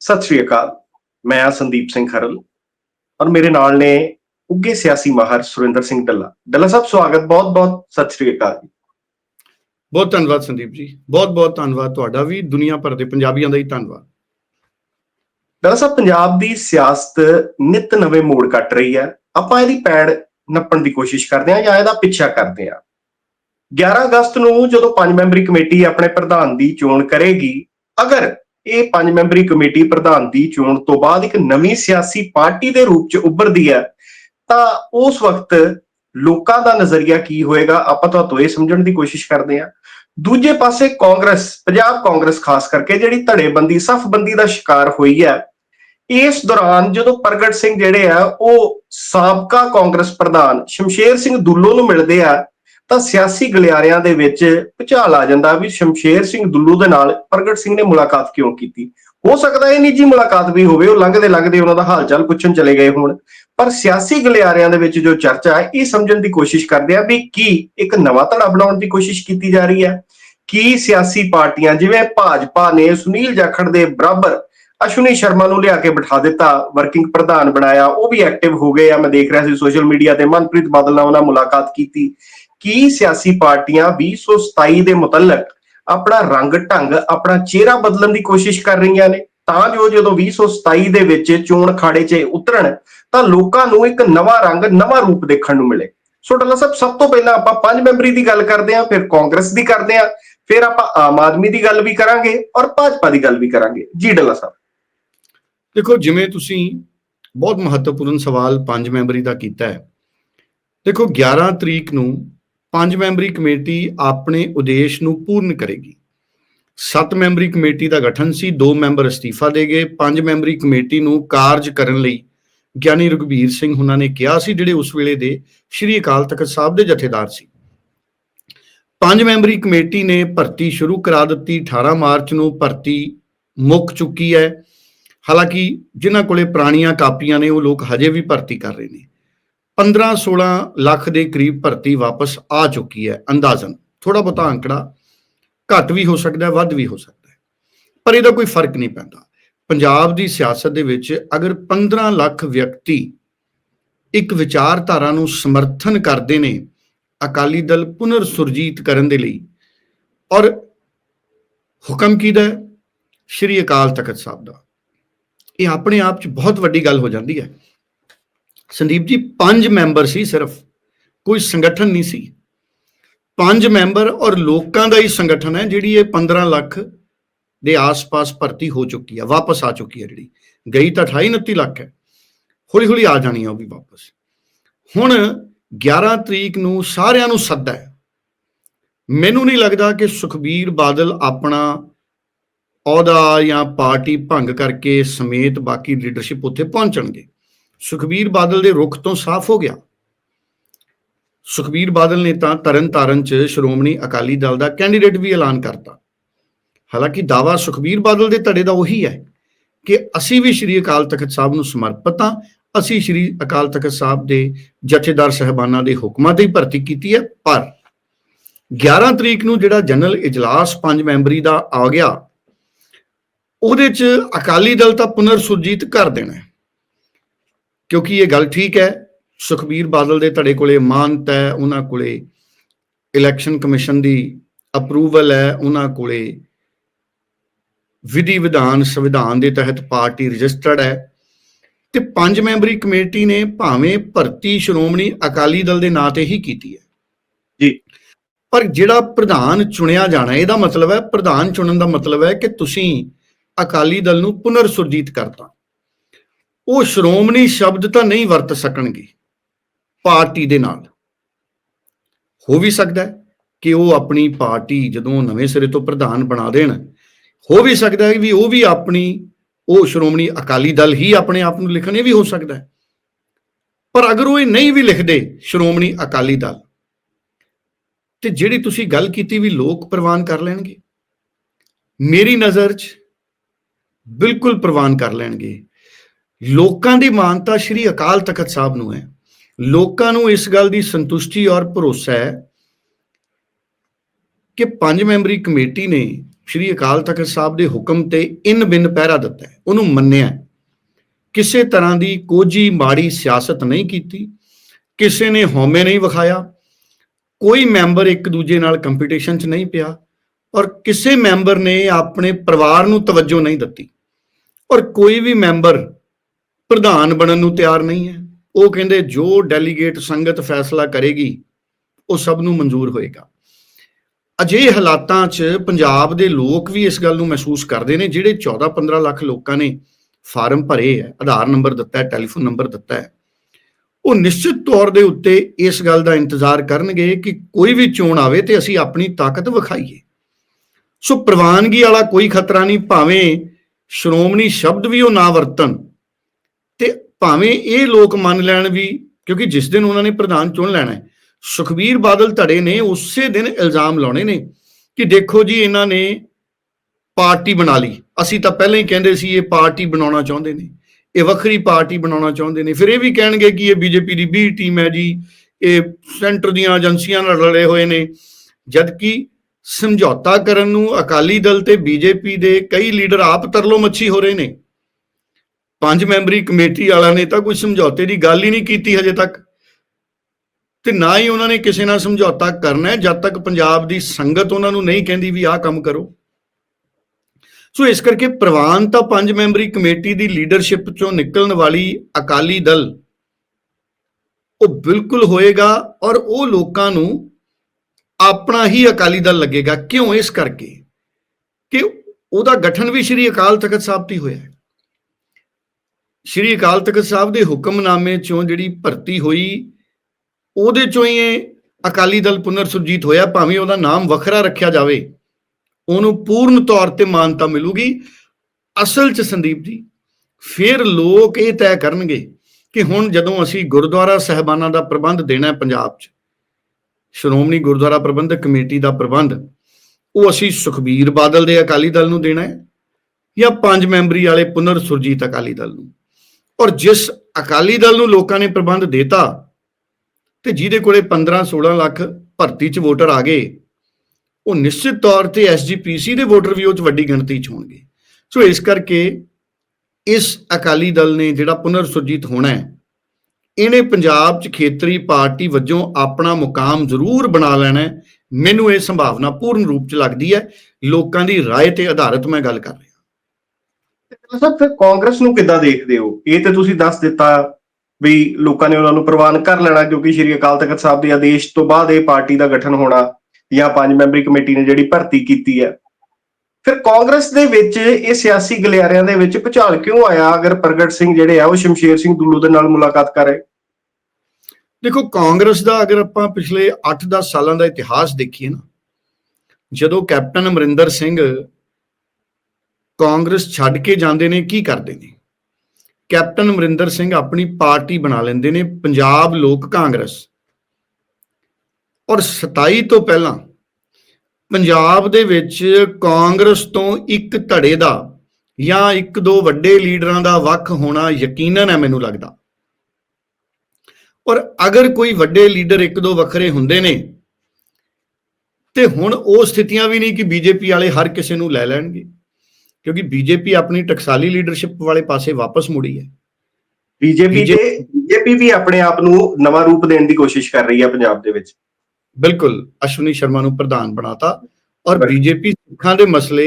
ਸਤਿ ਸ਼੍ਰੀ ਅਕਾਲ ਮੈਂ ਆ ਸੰਦੀਪ ਸਿੰਘ ਖਰਲ ਔਰ ਮੇਰੇ ਨਾਲ ਨੇ ਉੱਗੇ ਸਿਆਸੀ ਮਾਹਰ ਸੁਰਿੰਦਰ ਸਿੰਘ ਡੱਲਾ। ਡੱਲਾ ਸਾਹਿਬ ਸਵਾਗਤ ਬਹੁਤ ਬਹੁਤ ਸਤਿ ਸ਼੍ਰੀ ਅਕਾਲ ਜੀ। ਬਹੁਤ ਧੰਨਵਾਦ ਸੰਦੀਪ ਜੀ ਬਹੁਤ ਬਹੁਤ ਧੰਨਵਾਦ ਤੁਹਾਡਾ ਵੀ ਦੁਨੀਆ ਭਰ ਦੇ ਪੰਜਾਬੀਆਂ ਦਾ ਹੀ ਧੰਨਵਾਦ। ਡੱਲਾ ਸਾਹਿਬ ਪੰਜਾਬ ਦੀ ਸਿਆਸਤ ਨਿਤ ਨਵੇਂ ਮੋੜ ਕੱਟ ਰਹੀ ਹੈ। ਆਪਾਂ ਇਹਦੀ ਪੈੜ ਨੱਪਣ ਦੀ ਕੋਸ਼ਿਸ਼ ਕਰਦੇ ਹਾਂ ਜਾਂ ਇਹਦਾ ਪਿੱਛਾ ਕਰਦੇ ਹਾਂ। 11 ਅਗਸਤ ਨੂੰ ਜਦੋਂ ਪੰਜ ਮੈਂਬਰੀ ਕਮੇਟੀ ਆਪਣੇ ਪ੍ਰਧਾਨ ਦੀ ਚੋਣ ਕਰੇਗੀ ਅਗਰ ਇਹ ਪੰਜ ਮੈਂਬਰੀ ਕਮੇਟੀ ਪ੍ਰਧਾਨ ਦੀ ਚੋਣ ਤੋਂ ਬਾਅਦ ਇੱਕ ਨਵੀਂ ਸਿਆਸੀ ਪਾਰਟੀ ਦੇ ਰੂਪ 'ਚ ਉੱਭਰਦੀ ਹੈ। ਤਾਂ ਉਸ ਵਕਤ ਲੋਕਾਂ ਦਾ ਨਜ਼ਰੀਆ ਕੀ ਹੋਏਗਾ? ਆਪਾਂ ਤੁਹਾਨੂੰ ਇਹ ਸਮਝਣ ਦੀ ਕੋਸ਼ਿਸ਼ ਕਰਦੇ ਹਾਂ। ਦੂਜੇ ਪਾਸੇ ਕਾਂਗਰਸ, ਪੰਜਾਬ ਕਾਂਗਰਸ ਖਾਸ ਕਰਕੇ, ਜਿਹੜੀ ਧੜੇਬੰਦੀ, ਸਫਬੰਦੀ ਦਾ ਸ਼ਿਕਾਰ ਹੋਈ ਹੈ। ਇਸ ਦੌਰਾਨ ਜਦੋਂ ਪ੍ਰਗਟ ਸਿੰਘ ਜਿਹੜੇ ਆ, ਉਹ ਸਾਬਕਾ ਕਾਂਗਰਸ ਪ੍ਰਧਾਨ ਸ਼ਮਸ਼ੇਰ ਸਿੰਘ ਦੁੱਲੋ ਨੂੰ ਮਿਲਦੇ ਆ ਤਾਂ ਸਿਆਸੀ ਗਲਿਆਰਿਆਂ ਦੇ ਵਿੱਚ ਭੁਚਾਲ ਆ ਜਾਂਦਾ ਵੀ ਸ਼ਮਸ਼ੇਰ ਸਿੰਘ ਦੁੱਲੂ ਦੇ ਨਾਲ ਪ੍ਰਗਟ ਸਿੰਘ ਨੇ ਮੁਲਾਕਾਤ ਕਿਉਂ ਕੀਤੀ? ਹੋ ਸਕਦਾ ਇਹ ਨਿੱਜੀ ਮੁਲਾਕਾਤ ਵੀ ਹੋਵੇ, ਉਹ ਲੰਘਦੇ ਲੰਘਦੇ ਉਹਨਾਂ ਦਾ ਹਾਲ ਚਾਲ ਪੁੱਛਣ ਚਲੇ ਗਏ ਹੋਣ। ਪਰ ਸਿਆਸੀ ਗਲਿਆਰਿਆਂ ਦੇ ਵਿੱਚ ਜੋ ਚਰਚਾ ਹੈ, ਇਹ ਸਮਝਣ ਦੀ ਕੋਸ਼ਿਸ਼ ਕਰਦੇ ਆ ਵੀ ਕੀ ਇੱਕ ਨਵਾਂ ਧੜਾ ਬਣਾਉਣ ਦੀ ਕੋਸ਼ਿਸ਼ ਕੀਤੀ ਜਾ ਰਹੀ ਹੈ? ਕੀ ਸਿਆਸੀ ਪਾਰਟੀਆਂ, ਜਿਵੇਂ ਭਾਜਪਾ ਨੇ ਸੁਨੀਲ ਜਾਖੜ ਦੇ ਬਰਾਬਰ ਅਸ਼ਵਨੀ ਸ਼ਰਮਾ ਨੂੰ ਲਿਆ ਕੇ ਬਿਠਾ ਦਿੱਤਾ, ਵਰਕਿੰਗ ਪ੍ਰਧਾਨ ਬਣਾਇਆ, ਉਹ ਵੀ ਐਕਟਿਵ ਹੋ ਗਏ ਆ। ਮੈਂ ਦੇਖ ਰਿਹਾ ਸੀ ਸੋਸ਼ਲ ਮੀਡੀਆ ਤੇ ਮਨਪ੍ਰੀਤ ਬਾਦਲ ਨਾਲ ਉਹਨਾਂ ਮੁਲਾਕਾਤ ਕੀਤੀ। ਕੀ ਸਿਆਸੀ ਪਾਰਟੀਆਂ 2027 ਦੇ ਮੁਤਲਕ ਆਪਣਾ ਰੰਗ ਢੰਗ, ਆਪਣਾ ਚਿਹਰਾ ਬਦਲਣ ਦੀ ਕੋਸ਼ਿਸ਼ ਕਰ ਰਹੀਆਂ ਨੇ? ਤਾਂ ਜੋ ਜਦੋਂ 2027 ਦੇ ਵਿੱਚ ਚੋਣ ਖਾੜੇ 'ਚ ਉਤਰਨ, ਤਾਂ ਲੋਕਾਂ ਨੂੰ ਇੱਕ ਨਵਾਂ ਰੰਗ, ਨਵਾਂ ਰੂਪ ਦੇਖਣ ਨੂੰ ਮਿਲੇ। ਸੋ ਡੱਲਾ ਸਾਹਿਬ, ਸਭ ਤੋਂ ਪਹਿਲਾਂ ਆਪਾਂ ਪੰਜ ਮੈਂਬਰੀ ਦੀ ਗੱਲ ਕਰਦੇ ਹਾਂ, ਫਿਰ ਕਾਂਗਰਸ ਦੀ ਕਰਦੇ ਹਾਂ, ਫਿਰ ਆਪਾਂ ਆਮ ਆਦਮੀ ਦੀ ਗੱਲ ਵੀ ਕਰਾਂਗੇ ਔਰ ਭਾਜਪਾ ਦੀ ਗੱਲ ਵੀ ਕਰਾਂਗੇ। ਜੀ ਡੱਲਾ ਸਾਹਿਬ। ਦੇਖੋ, ਜਿਵੇਂ ਤੁਸੀਂ ਬਹੁਤ ਮਹੱਤਵਪੂਰਨ ਸਵਾਲ ਪੰਜ ਮੈਂਬਰੀ ਦਾ ਕੀਤਾ ਹੈ। ਦੇਖੋ 11 ਤਰੀਕ ਨੂੰ ਪੰਜ ਮੈਂਬਰੀ ਕਮੇਟੀ ਆਪਣੇ ਉਦੇਸ਼ ਨੂੰ ਪੂਰਨ ਕਰੇਗੀ। ਸੱਤ ਮੈਂਬਰੀ ਕਮੇਟੀ ਦਾ ਗਠਨ ਸੀ, ਦੋ ਮੈਂਬਰ ਅਸਤੀਫਾ ਦੇ ਗਏ। ਪੰਜ ਮੈਂਬਰੀ ਕਮੇਟੀ ਨੂੰ ਕਾਰਜ ਕਰਨ ਲਈ ਗਿਆਨੀ ਰਘਬੀਰ ਸਿੰਘ ਉਹਨਾਂ ਨੇ ਕਿਹਾ ਸੀ, ਜਿਹੜੇ ਉਸ ਵੇਲੇ ਦੇ ਸ਼੍ਰੀ ਅਕਾਲ ਤਖਤ ਸਾਹਿਬ ਦੇ ਜਥੇਦਾਰ ਸੀ। ਪੰਜ ਮੈਂਬਰੀ ਕਮੇਟੀ ਨੇ ਭਰਤੀ ਸ਼ੁਰੂ ਕਰਾ ਦਿੱਤੀ। 18 ਮਾਰਚ ਨੂੰ ਭਰਤੀ ਮੁੱਕ ਚੁੱਕੀ ਹੈ। ਹਾਲਾਂਕਿ ਜਿਨ੍ਹਾਂ ਕੋਲੇ ਪੁਰਾਣੀਆਂ ਕਾਪੀਆਂ ਨੇ, ਉਹ ਲੋਕ ਹਜੇ ਵੀ ਭਰਤੀ ਕਰ ਰਹੇ ਨੇ। 15-16 ਲੱਖ ਦੇ ਕਰੀਬ ਭਰਤੀ ਵਾਪਸ ਆ ਚੁੱਕੀ ਹੈ ਅੰਦਾਜ਼ਨ। ਥੋੜਾ ਬਹੁਤਾ ਅੰਕੜਾ ਘੱਟ ਵੀ ਹੋ ਸਕਦਾ ਹੈ ਵੱਧ ਵੀ ਹੋ ਸਕਦਾ ਹੈ। ਪਰ ਇਹਦਾ ਕੋਈ ਫ਼ਰਕ ਨਹੀਂ ਪੈਂਦਾ। ਪੰਜਾਬ ਦੀ ਸਿਆਸਤ ਦੇ ਵਿੱਚ ਅਗਰ 15 ਲੱਖ ਵਿਅਕਤੀ ਇੱਕ ਵਿਚਾਰਧਾਰਾ ਨੂੰ ਸਮਰਥਨ ਕਰਦੇ ਨੇ, ਅਕਾਲੀ ਦਲ ਪੁਨਰ ਸੁਰਜੀਤ ਕਰਨ ਦੇ ਲਈ, ਔਰ ਹੁਕਮ ਕੀਦਾ ਸ਼੍ਰੀ ਅਕਾਲ ਤਖਤ ਸਾਹਿਬ ਦਾ। ਇਹ ਆਪਣੇ ਆਪ 'ਚ ਬਹੁਤ ਵੱਡੀ ਗੱਲ ਹੋ ਜਾਂਦੀ ਹੈ। ਸੰਦੀਪ ਜੀ, ਪੰਜ ਮੈਂਬਰ ਸੀ ਸਿਰਫ, ਕੋਈ ਸੰਗਠਨ ਨਹੀਂ ਸੀ। ਪੰਜ ਮੈਂਬਰ ਔਰ ਲੋਕਾਂ ਦਾ ਹੀ ਸੰਗਠਨ ਹੈ, ਜਿਹੜੀ ਇਹ 15 ਲੱਖ ਦੇ ਆਸ-ਪਾਸ ਭਰਤੀ ਹੋ ਚੁੱਕੀ ਹੈ ਵਾਪਸ ਆ ਚੁੱਕੀ ਹੈ ਜਿਹੜੀ। ਗਈ ਤਾਂ 28 29 ਲੱਖ ਹੈ। ਹੌਲੀ ਹੌਲੀ ਆ ਜਾਣੀ ਹੈ ਉਹ ਵੀ ਵਾਪਸ। ਹੁਣ 11 ਤਰੀਕ ਨੂੰ ਸਾਰਿਆਂ ਨੂੰ ਸੱਦਾ ਹੈ। ਮੈਨੂੰ ਨਹੀਂ ਲੱਗਦਾ ਕਿ ਸੁਖਬੀਰ ਬਾਦਲ ਆਪਣਾ ਅਹੁਦਾ ਜਾਂ ਪਾਰਟੀ ਭੰਗ ਕਰਕੇ ਸਮੇਤ ਬਾਕੀ ਲੀਡਰਸ਼ਿਪ ਉੱਥੇ ਪਹੁੰਚਣਗੇ। ਸੁਖਬੀਰ ਬਾਦਲ ਦੇ ਰੁਖ ਤੋਂ ਸਾਫ਼ ਹੋ ਗਿਆ। ਸੁਖਬੀਰ ਬਾਦਲ ਨੇ ਤਾਂ ਤਰਨ ਤਾਰਨ ਚ ਸ਼੍ਰੋਮਣੀ ਅਕਾਲੀ ਦਲ ਦਾ ਕੈਂਡੀਡੇਟ ਵੀ ਐਲਾਨ ਕਰਤਾ। ਹਾਲਾਂਕਿ ਦਾਵਾ ਸੁਖਬੀਰ ਬਾਦਲ ਦੇ ਧੜੇ ਦਾ ਉਹੀ ਹੈ ਕਿ ਅਸੀਂ ਵੀ ਸ਼੍ਰੀ ਅਕਾਲ ਤਖਤ ਸਾਹਿਬ ਨੂੰ ਸਮਰਪਿਤ ਹਾਂ। ਅਸੀਂ ਸ਼੍ਰੀ ਅਕਾਲ ਤਖਤ ਸਾਹਿਬ ਦੇ ਜਥੇਦਾਰ ਸਹਿਬਾਨਾਂ ਦੇ ਹੁਕਮਾਂ ਤੇ ਭਰਤੀ ਕੀਤੀ ਹੈ, ਪਰ 11 ਤਰੀਕ ਨੂੰ ਜਿਹੜਾ ਜਨਰਲ ਇਜਲਾਸ ਪੰਜ ਮੈਂਬਰੀ ਦਾ ਆ ਗਿਆ, ਉਹਦੇ ਚ ਅਕਾਲੀ ਦਲ ਤਾਂ ਪੁਨਰ ਸੁਰਜੀਤ ਕਰ ਦੇਣਾ ਹੈ। ਕਿਉਂਕਿ ਇਹ ਗੱਲ ਠੀਕ ਹੈ ਸੁਖਬੀਰ ਬਾਦਲ ਦੇ ਧੜੇ ਕੋਲੇ ਮਾਨਤ ਹੈ ਉਹਨਾਂ ਕੋਲੇ ਇਲੈਕਸ਼ਨ ਕਮਿਸ਼ਨ ਦੀ ਅਪਰੂਵਲ ਹੈ ਉਹਨਾਂ ਕੋਲੇ ਵਿਧੀ ਵਿਧਾਨ ਸੰਵਿਧਾਨ ਦੇ ਤਹਿਤ ਪਾਰਟੀ ਰਜਿਸਟਰਡ ਹੈ। ਤੇ ਪੰਜ ਮੈਂਬਰੀ ਕਮੇਟੀ ਨੇ ਭਾਵੇਂ ਭਰਤੀ ਸ਼੍ਰੋਮਣੀ ਅਕਾਲੀ ਦਲ ਦੇ ਨਾਂ ਤੇ ਹੀ ਕੀਤੀ ਹੈ। ਜੀ। ਪਰ ਜਿਹੜਾ ਪ੍ਰਧਾਨ ਚੁਣਿਆ ਜਾਣਾ ਇਹਦਾ ਮਤਲਬ ਹੈ ਪ੍ਰਧਾਨ ਚੁਣਨ ਦਾ ਮਤਲਬ ਹੈ ਕਿ ਤੁਸੀਂ ਅਕਾਲੀ ਦਲ ਨੂੰ ਪੁਨਰ ਸੁਰਜੀਤ ਕਰਤਾ। ਉਹ ਸ਼੍ਰੋਮਣੀ ਸ਼ਬਦ ਤਾਂ ਨਹੀਂ ਵਰਤ ਸਕਣਗੇ ਪਾਰਟੀ ਦੇ ਨਾਲ। ਹੋ ਵੀ ਸਕਦਾ ਹੈ ਕਿ ਉਹ ਆਪਣੀ ਪਾਰਟੀ ਜਦੋਂ ਨਵੇਂ ਸਿਰੇ ਤੋਂ ਪ੍ਰਧਾਨ ਬਣਾ ਦੇਣ, ਹੋ ਵੀ ਸਕਦਾ ਹੈ ਵੀ ਉਹ ਵੀ ਆਪਣੀ, ਉਹ ਸ਼੍ਰੋਮਣੀ ਅਕਾਲੀ ਦਲ ਹੀ ਆਪਣੇ ਆਪ ਨੂੰ ਲਿਖਣ ਇਹ ਵੀ ਹੋ ਸਕਦਾ ਹੈ। ਪਰ ਅਗਰ ਉਹ ਇਹ ਨਹੀਂ ਵੀ ਲਿਖਦੇ ਸ਼੍ਰੋਮਣੀ ਅਕਾਲੀ ਦਲ, ਤੇ ਜਿਹੜੀ ਤੁਸੀਂ ਗੱਲ ਕੀਤੀ ਵੀ ਲੋਕ ਪ੍ਰਵਾਨ ਕਰ ਲੈਣਗੇ, ਮੇਰੀ ਨਜ਼ਰ 'ਚ ਬਿਲਕੁਲ ਪ੍ਰਵਾਨ ਕਰ ਲੈਣਗੇ ਲੋਕਾਂ ਦੀ ਮਾਨਤਾ ਸ਼੍ਰੀ ਅਕਾਲ ਤਖਤ ਸਾਹਿਬ ਨੂੰ ਹੈ। ਲੋਕਾਂ ਨੂੰ ਇਸ ਗੱਲ ਦੀ ਸੰਤੁਸ਼ਟੀ ਔਰ ਭਰੋਸਾ ਹੈ ਕਿ ਪੰਜ ਮੈਂਬਰੀ ਕਮੇਟੀ ਨੇ ਸ਼੍ਰੀ ਅਕਾਲ ਤਖਤ ਸਾਹਿਬ ਦੇ ਹੁਕਮ ਤੇ ਇਨ ਬਿਨ ਪਹਿਰਾ ਦਿੱਤਾ ਹੈ। ਉਹਨੂੰ ਮੰਨਿਆ ਕਿਸੇ ਤਰ੍ਹਾਂ ਦੀ ਕੋਝੀ ਮਾੜੀ ਸਿਆਸਤ ਨਹੀਂ ਕੀਤੀ। ਕਿਸੇ ਨੇ ਹਉਮੈ ਨਹੀਂ ਵਿਖਾਇਆ। ਕੋਈ ਮੈਂਬਰ ਇੱਕ ਦੂਜੇ ਨਾਲ ਕੰਪੀਟੀਸ਼ਨ 'ਚ ਨਹੀਂ ਪਿਆ ਔਰ ਕਿਸੇ ਮੈਂਬਰ ਨੇ ਆਪਣੇ ਪਰਿਵਾਰ ਨੂੰ ਤਵੱਜੋ ਨਹੀਂ ਦਿੱਤੀ। ਔਰ ਕੋਈ ਵੀ ਮੈਂਬਰ ਪ੍ਰਧਾਨ ਬਣਨ ਨੂੰ ਤਿਆਰ ਨਹੀਂ ਹੈ। ਉਹ ਕਹਿੰਦੇ, ਜੋ ਡੈਲੀਗੇਟ ਸੰਗਤ ਫੈਸਲਾ ਕਰੇਗੀ, ਉਹ ਸਭ ਨੂੰ ਮਨਜ਼ੂਰ ਹੋਏਗਾ। ਅਜੇ ਹਾਲਾਤਾਂ 'ਚ ਪੰਜਾਬ ਦੇ ਲੋਕ ਵੀ ਇਸ ਗੱਲ ਨੂੰ ਮਹਿਸੂਸ ਕਰਦੇ ਨੇ, ਜਿਹੜੇ 14-15 ਲੱਖ ਲੋਕਾਂ ਨੇ ਫਾਰਮ ਭਰੇ ਹੈ, ਆਧਾਰ ਨੰਬਰ ਦਿੱਤਾ ਹੈ, ਟੈਲੀਫੋਨ ਨੰਬਰ ਦਿੱਤਾ ਹੈ। ਉਹ ਨਿਸ਼ਚਿਤ ਤੌਰ ਦੇ ਉੱਤੇ ਇਸ ਗੱਲ ਦਾ ਇੰਤਜ਼ਾਰ ਕਰਨਗੇ ਕਿ ਕੋਈ ਵੀ ਚੋਣ ਆਵੇ ਤੇ ਅਸੀਂ ਆਪਣੀ ਤਾਕਤ ਵਿਖਾਈਏ। ਸੋ ਪ੍ਰਵਾਨਗੀ ਵਾਲਾ ਕੋਈ ਖਤਰਾ ਨਹੀਂ, ਭਾਵੇਂ ਸ਼੍ਰੋਮਣੀ ਸ਼ਬਦ ਵੀ ਉਹ ਨਾ ਵਰਤਣ ਤੇ ਭਾਵੇਂ ਇਹ ਲੋਕ ਮੰਨ ਲੈਣ ਵੀ, ਕਿਉਂਕਿ ਜਿਸ ਦਿਨ ਉਹਨਾਂ ਨੇ ਪ੍ਰਧਾਨ ਚੁਣ ਲੈਣਾ ਹੈ, ਸੁਖਬੀਰ ਬਾਦਲ ਧੜੇ ਨੇ, ਉਸੇ ਦਿਨ ਇਲਜ਼ਾਮ ਲਾਉਣੇ ਨੇ ਕਿ ਦੇਖੋ ਜੀ, ਇਹਨਾਂ ਨੇ ਪਾਰਟੀ ਬਣਾ ਲਈ। ਅਸੀਂ ਤਾਂ ਪਹਿਲਾਂ ਹੀ ਕਹਿੰਦੇ ਸੀ, ਇਹ ਪਾਰਟੀ ਬਣਾਉਣਾ ਚਾਹੁੰਦੇ ਨੇ। ਇਹ ਵੱਖਰੀ ਪਾਰਟੀ ਬਣਾਉਣਾ ਚਾਹੁੰਦੇ ਨੇ। ਫਿਰ ਇਹ ਵੀ ਕਹਿਣਗੇ ਕਿ ਇਹ ਬੀਜੇਪੀ ਦੀ ਬੀ ਟੀਮ ਹੈ ਜੀ। ਇਹ ਸੈਂਟਰ ਦੀਆਂ ਏਜੰਸੀਆਂ ਨਾਲ ਰਲੇ ਹੋਏ ਨੇ। ਜਦਕਿ ਸਮਝੌਤਾ ਕਰਨ ਨੂੰ ਅਕਾਲੀ ਦਲ ਤੇ ਬੀਜੇਪੀ ਦੇ ਕਈ ਲੀਡਰ ਆਪ ਤਰਲੋ ਮੱਛੀ ਹੋ ਰਹੇ ਨੇ। ਪੰਜ ਮੈਂਬਰੀ ਕਮੇਟੀ ਵਾਲਿਆਂ ਨੇ ਤਾਂ ਕੋਈ ਸਮਝੌਤੇ ਦੀ ਗੱਲ ਹੀ ਨਹੀਂ ਕੀਤੀ ਹਜੇ ਤੱਕ। ਤੇ ਨਾ ਹੀ ਉਹਨਾਂ ਨੇ ਕਿਸੇ ਨਾਲ ਸਮਝੌਤਾ ਕਰਨਾ ਹੈ, ਜਦ ਤੱਕ ਪੰਜਾਬ ਦੀ ਸੰਗਤ ਉਹਨਾਂ ਨੂੰ ਨਹੀਂ ਕਹਿੰਦੀ ਵੀ ਆਹ ਕੰਮ ਕਰੋ। ਸੋ ਇਸ ਕਰਕੇ ਪ੍ਰਵਾਨ ਤਾਂ ਪੰਜ ਮੈਂਬਰੀ ਕਮੇਟੀ ਦੀ ਲੀਡਰਸ਼ਿਪ ਚੋਂ ਨਿਕਲਣ ਵਾਲੀ ਅਕਾਲੀ ਦਲ, ਉਹ ਬਿਲਕੁਲ ਹੋਏਗਾ ਔਰ ਉਹ ਲੋਕਾਂ ਨੂੰ ਆਪਣਾ ਹੀ ਅਕਾਲੀ ਦਲ ਲੱਗੇਗਾ। ਕਿਉਂ? ਇਸ ਕਰਕੇ ਕਿ ਉਹਦਾ ਗਠਨ ਵੀ ਸ਼੍ਰੀ ਅਕਾਲ ਤਖਤ ਸਾਹਿਬ ਤੇ ਹੋਇਆ ਹੈ। ਸ਼੍ਰੀ ਅਕਾਲ ਤਖਤ ਸਾਹਿਬ ਦੇ ਹੁਕਮਨਾਮੇ ਚੋਂ ਜਿਹੜੀ ਭਰਤੀ ਹੋਈ, ਉਹਦੇ ਚੋਂ ਹੀ ਇਹ ਅਕਾਲੀ ਦਲ ਪੁਨਰ ਸੁਰਜੀਤ ਹੋਇਆ, ਭਾਵੇਂ ਉਹਦਾ ਨਾਮ ਵੱਖਰਾ ਰੱਖਿਆ ਜਾਵੇ, ਉਹਨੂੰ ਪੂਰਨ ਤੌਰ ਤੇ ਮਾਨਤਾ ਮਿਲੂਗੀ। ਅਸਲ ਚ ਸੰਦੀਪ ਜੀ, ਫਿਰ ਲੋਕ ਇਹ ਤੈਅ ਕਰਨਗੇ ਕਿ ਹੁਣ ਜਦੋਂ ਅਸੀਂ ਗੁਰਦੁਆਰਾ ਸਹਿਬਾਨਾਂ ਦਾ ਪ੍ਰਬੰਧ ਦੇਣਾ ਹੈ ਪੰਜਾਬ 'ਚ, ਸ਼੍ਰੋਮਣੀ ਗੁਰਦੁਆਰਾ ਪ੍ਰਬੰਧਕ ਕਮੇਟੀ ਦਾ ਪ੍ਰਬੰਧ, ਉਹ ਅਸੀਂ ਸੁਖਬੀਰ ਬਾਦਲ ਦੇ ਅਕਾਲੀ ਦਲ ਨੂੰ ਦੇਣਾ ਹੈ ਜਾਂ ਪੰਜ ਮੈਂਬਰੀ ਵਾਲੇ ਪੁਨਰ ਸੁਰਜੀਤ ਅਕਾਲੀ ਦਲ ਨੂੰ? ਔਰ ਜਿਸ ਅਕਾਲੀ ਦਲ ਨੂੰ ਲੋਕਾਂ ਨੇ ਪ੍ਰਬੰਧ ਦਿੱਤਾ ਤੇ ਜਿਹਦੇ ਕੋਲੇ 15 16 ਲੱਖ ਭਰਤੀ 'ਚ ਵੋਟਰ ਆ ਗਏ ਉਹ ਨਿਸ਼ਚਿਤ ਤੌਰ ਤੇ ਐਸਜੀਪੀਸੀ ਦੇ ਵੋਟਰ ਵੀ ਉਹ 'ਚ ਵੱਡੀ ਗਿਣਤੀ 'ਚ ਹੋਣਗੇ ਸੋ ਇਸ ਕਰਕੇ ਇਸ ਅਕਾਲੀ ਦਲ ਨੇ ਜਿਹੜਾ ਪੁਨਰ ਸੁਰਜੀਤ ਹੋਣਾ ਹੈ ਇਹਨੇ ਪੰਜਾਬ 'ਚ ਖੇਤਰੀ ਪਾਰਟੀ ਵਜੋਂ ਆਪਣਾ ਮੁਕਾਮ ਜ਼ਰੂਰ ਬਣਾ ਲੈਣਾ ਹੈ ਮੈਨੂੰ ਇਹ ਸੰਭਾਵਨਾ ਪੂਰਨ ਰੂਪ 'ਚ ਲੱਗਦੀ ਹੈ ਲੋਕਾਂ ਦੀ رائے ਤੇ ਆਧਾਰਿਤ ਮੈਂ ਗੱਲ ਕਰ ਰਿਹਾ ਸਰ, ਫਿਰ ਕਾਂਗਰਸ ਨੂੰ ਕਿੱਦਾਂ ਦੇਖਦੇ ਹੋ? ਇਹ ਤੇ ਤੁਸੀਂ ਦੱਸ ਦਿੱਤਾ ਵੀ ਲੋਕਾਂ ਨੇ ਉਹਨਾਂ ਨੂੰ ਪ੍ਰਵਾਨ ਕਰ ਲੈਣਾ, ਕਿਉਂਕਿ ਸ਼੍ਰੀ ਅਕਾਲ ਤਖਤ ਸਾਹਿਬ ਦੇ ਆਦੇਸ਼ ਤੋਂ ਬਾਅਦ ਇਹ ਪਾਰਟੀ ਦਾ ਗਠਨ ਹੋਣਾ ਜਾਂ ਪੰਜ ਮੈਂਬਰੀ ਕਮੇਟੀ ਨੇ ਜਿਹੜੀ ਭਰਤੀ ਕੀਤੀ ਹੈ। ਫਿਰ ਕਾਂਗਰਸ ਦੇ ਵਿੱਚ ਇਹ ਸਿਆਸੀ ਗਲਿਆਰਿਆਂ ਦੇ ਵਿੱਚ ਭੁਚਾਲ ਕਿਉਂ ਆਇਆ? ਅਗਰ ਪ੍ਰਗਟ ਸਿੰਘ ਜਿਹੜੇ ਆ, ਉਹ ਸ਼ਮਸ਼ੇਰ ਸਿੰਘ ਦੁੱਲੂ ਦੇ ਨਾਲ ਮੁਲਾਕਾਤ ਕਰ ਰਹੇ। ਦੇਖੋ, ਕਾਂਗਰਸ ਦਾ ਅਗਰ ਆਪਾਂ ਪਿਛਲੇ 8-10 ਸਾਲਾਂ ਦਾ ਇਤਿਹਾਸ ਦੇਖੀਏ ਨਾ, ਜਦੋਂ ਕੈਪਟਨ ਅਮਰਿੰਦਰ ਸਿੰਘ ਕਾਂਗਰਸ ਛੱਡ ਕੇ ਜਾਂਦੇ ਨੇ, ਕੀ ਕਰਦੇ ਨੇ? ਕੈਪਟਨ ਅਮਰਿੰਦਰ ਸਿੰਘ ਆਪਣੀ ਪਾਰਟੀ ਬਣਾ ਲੈਂਦੇ ਨੇ, ਪੰਜਾਬ ਲੋਕ ਕਾਂਗਰਸ। ਔਰ 27 ਤੋਂ ਪਹਿਲਾਂ ਪੰਜਾਬ ਦੇ ਵਿੱਚ ਕਾਂਗਰਸ ਤੋਂ ਇੱਕ ਧੜੇ ਦਾ ਜਾਂ ਇੱਕ ਦੋ ਵੱਡੇ ਲੀਡਰਾਂ ਦਾ ਵੱਖ ਹੋਣਾ ਯਕੀਨਨ ਹੈ ਮੈਨੂੰ ਲੱਗਦਾ। ਔਰ ਅਗਰ ਕੋਈ ਵੱਡੇ ਲੀਡਰ ਇੱਕ ਦੋ ਵੱਖਰੇ ਹੁੰਦੇ ਨੇ, ਤੇ ਹੁਣ ਉਹ ਸਥਿਤੀਆਂ ਵੀ ਨਹੀਂ ਕਿ ਬੀਜੇਪੀ ਵਾਲੇ ਹਰ ਕਿਸੇ ਨੂੰ ਲੈ ਲੈਣਗੇ। ਕਿਉਂਕਿ ਬੀਜੇਪੀ ਆਪਣੀ ਟਕਸਾਲੀ ਲੀਡਰਸ਼ਿਪ ਵਾਲੇ ਪਾਸੇ ਵਾਪਸ ਮੁੜੀ ਹੈ। ਬੀਜੇਪੀ ਤੇ ਬੀਜੇਪੀ ਵੀ ਆਪਣੇ ਆਪ ਨੂੰ ਨਵਾਂ ਰੂਪ ਦੇਣ ਦੀ ਕੋਸ਼ਿਸ਼ ਕਰ ਰਹੀ ਹੈ ਪੰਜਾਬ ਦੇ ਵਿੱਚ। ਬਿਲਕੁਲ ਅਸ਼ਵਨੀ ਸ਼ਰਮਾ ਨੂੰ ਪ੍ਰਧਾਨ ਬਣਾਤਾ ਔਰ। ਬੀਜੇਪੀ ਸਿੱਖਾਂ ਦੇ ਮਸਲੇ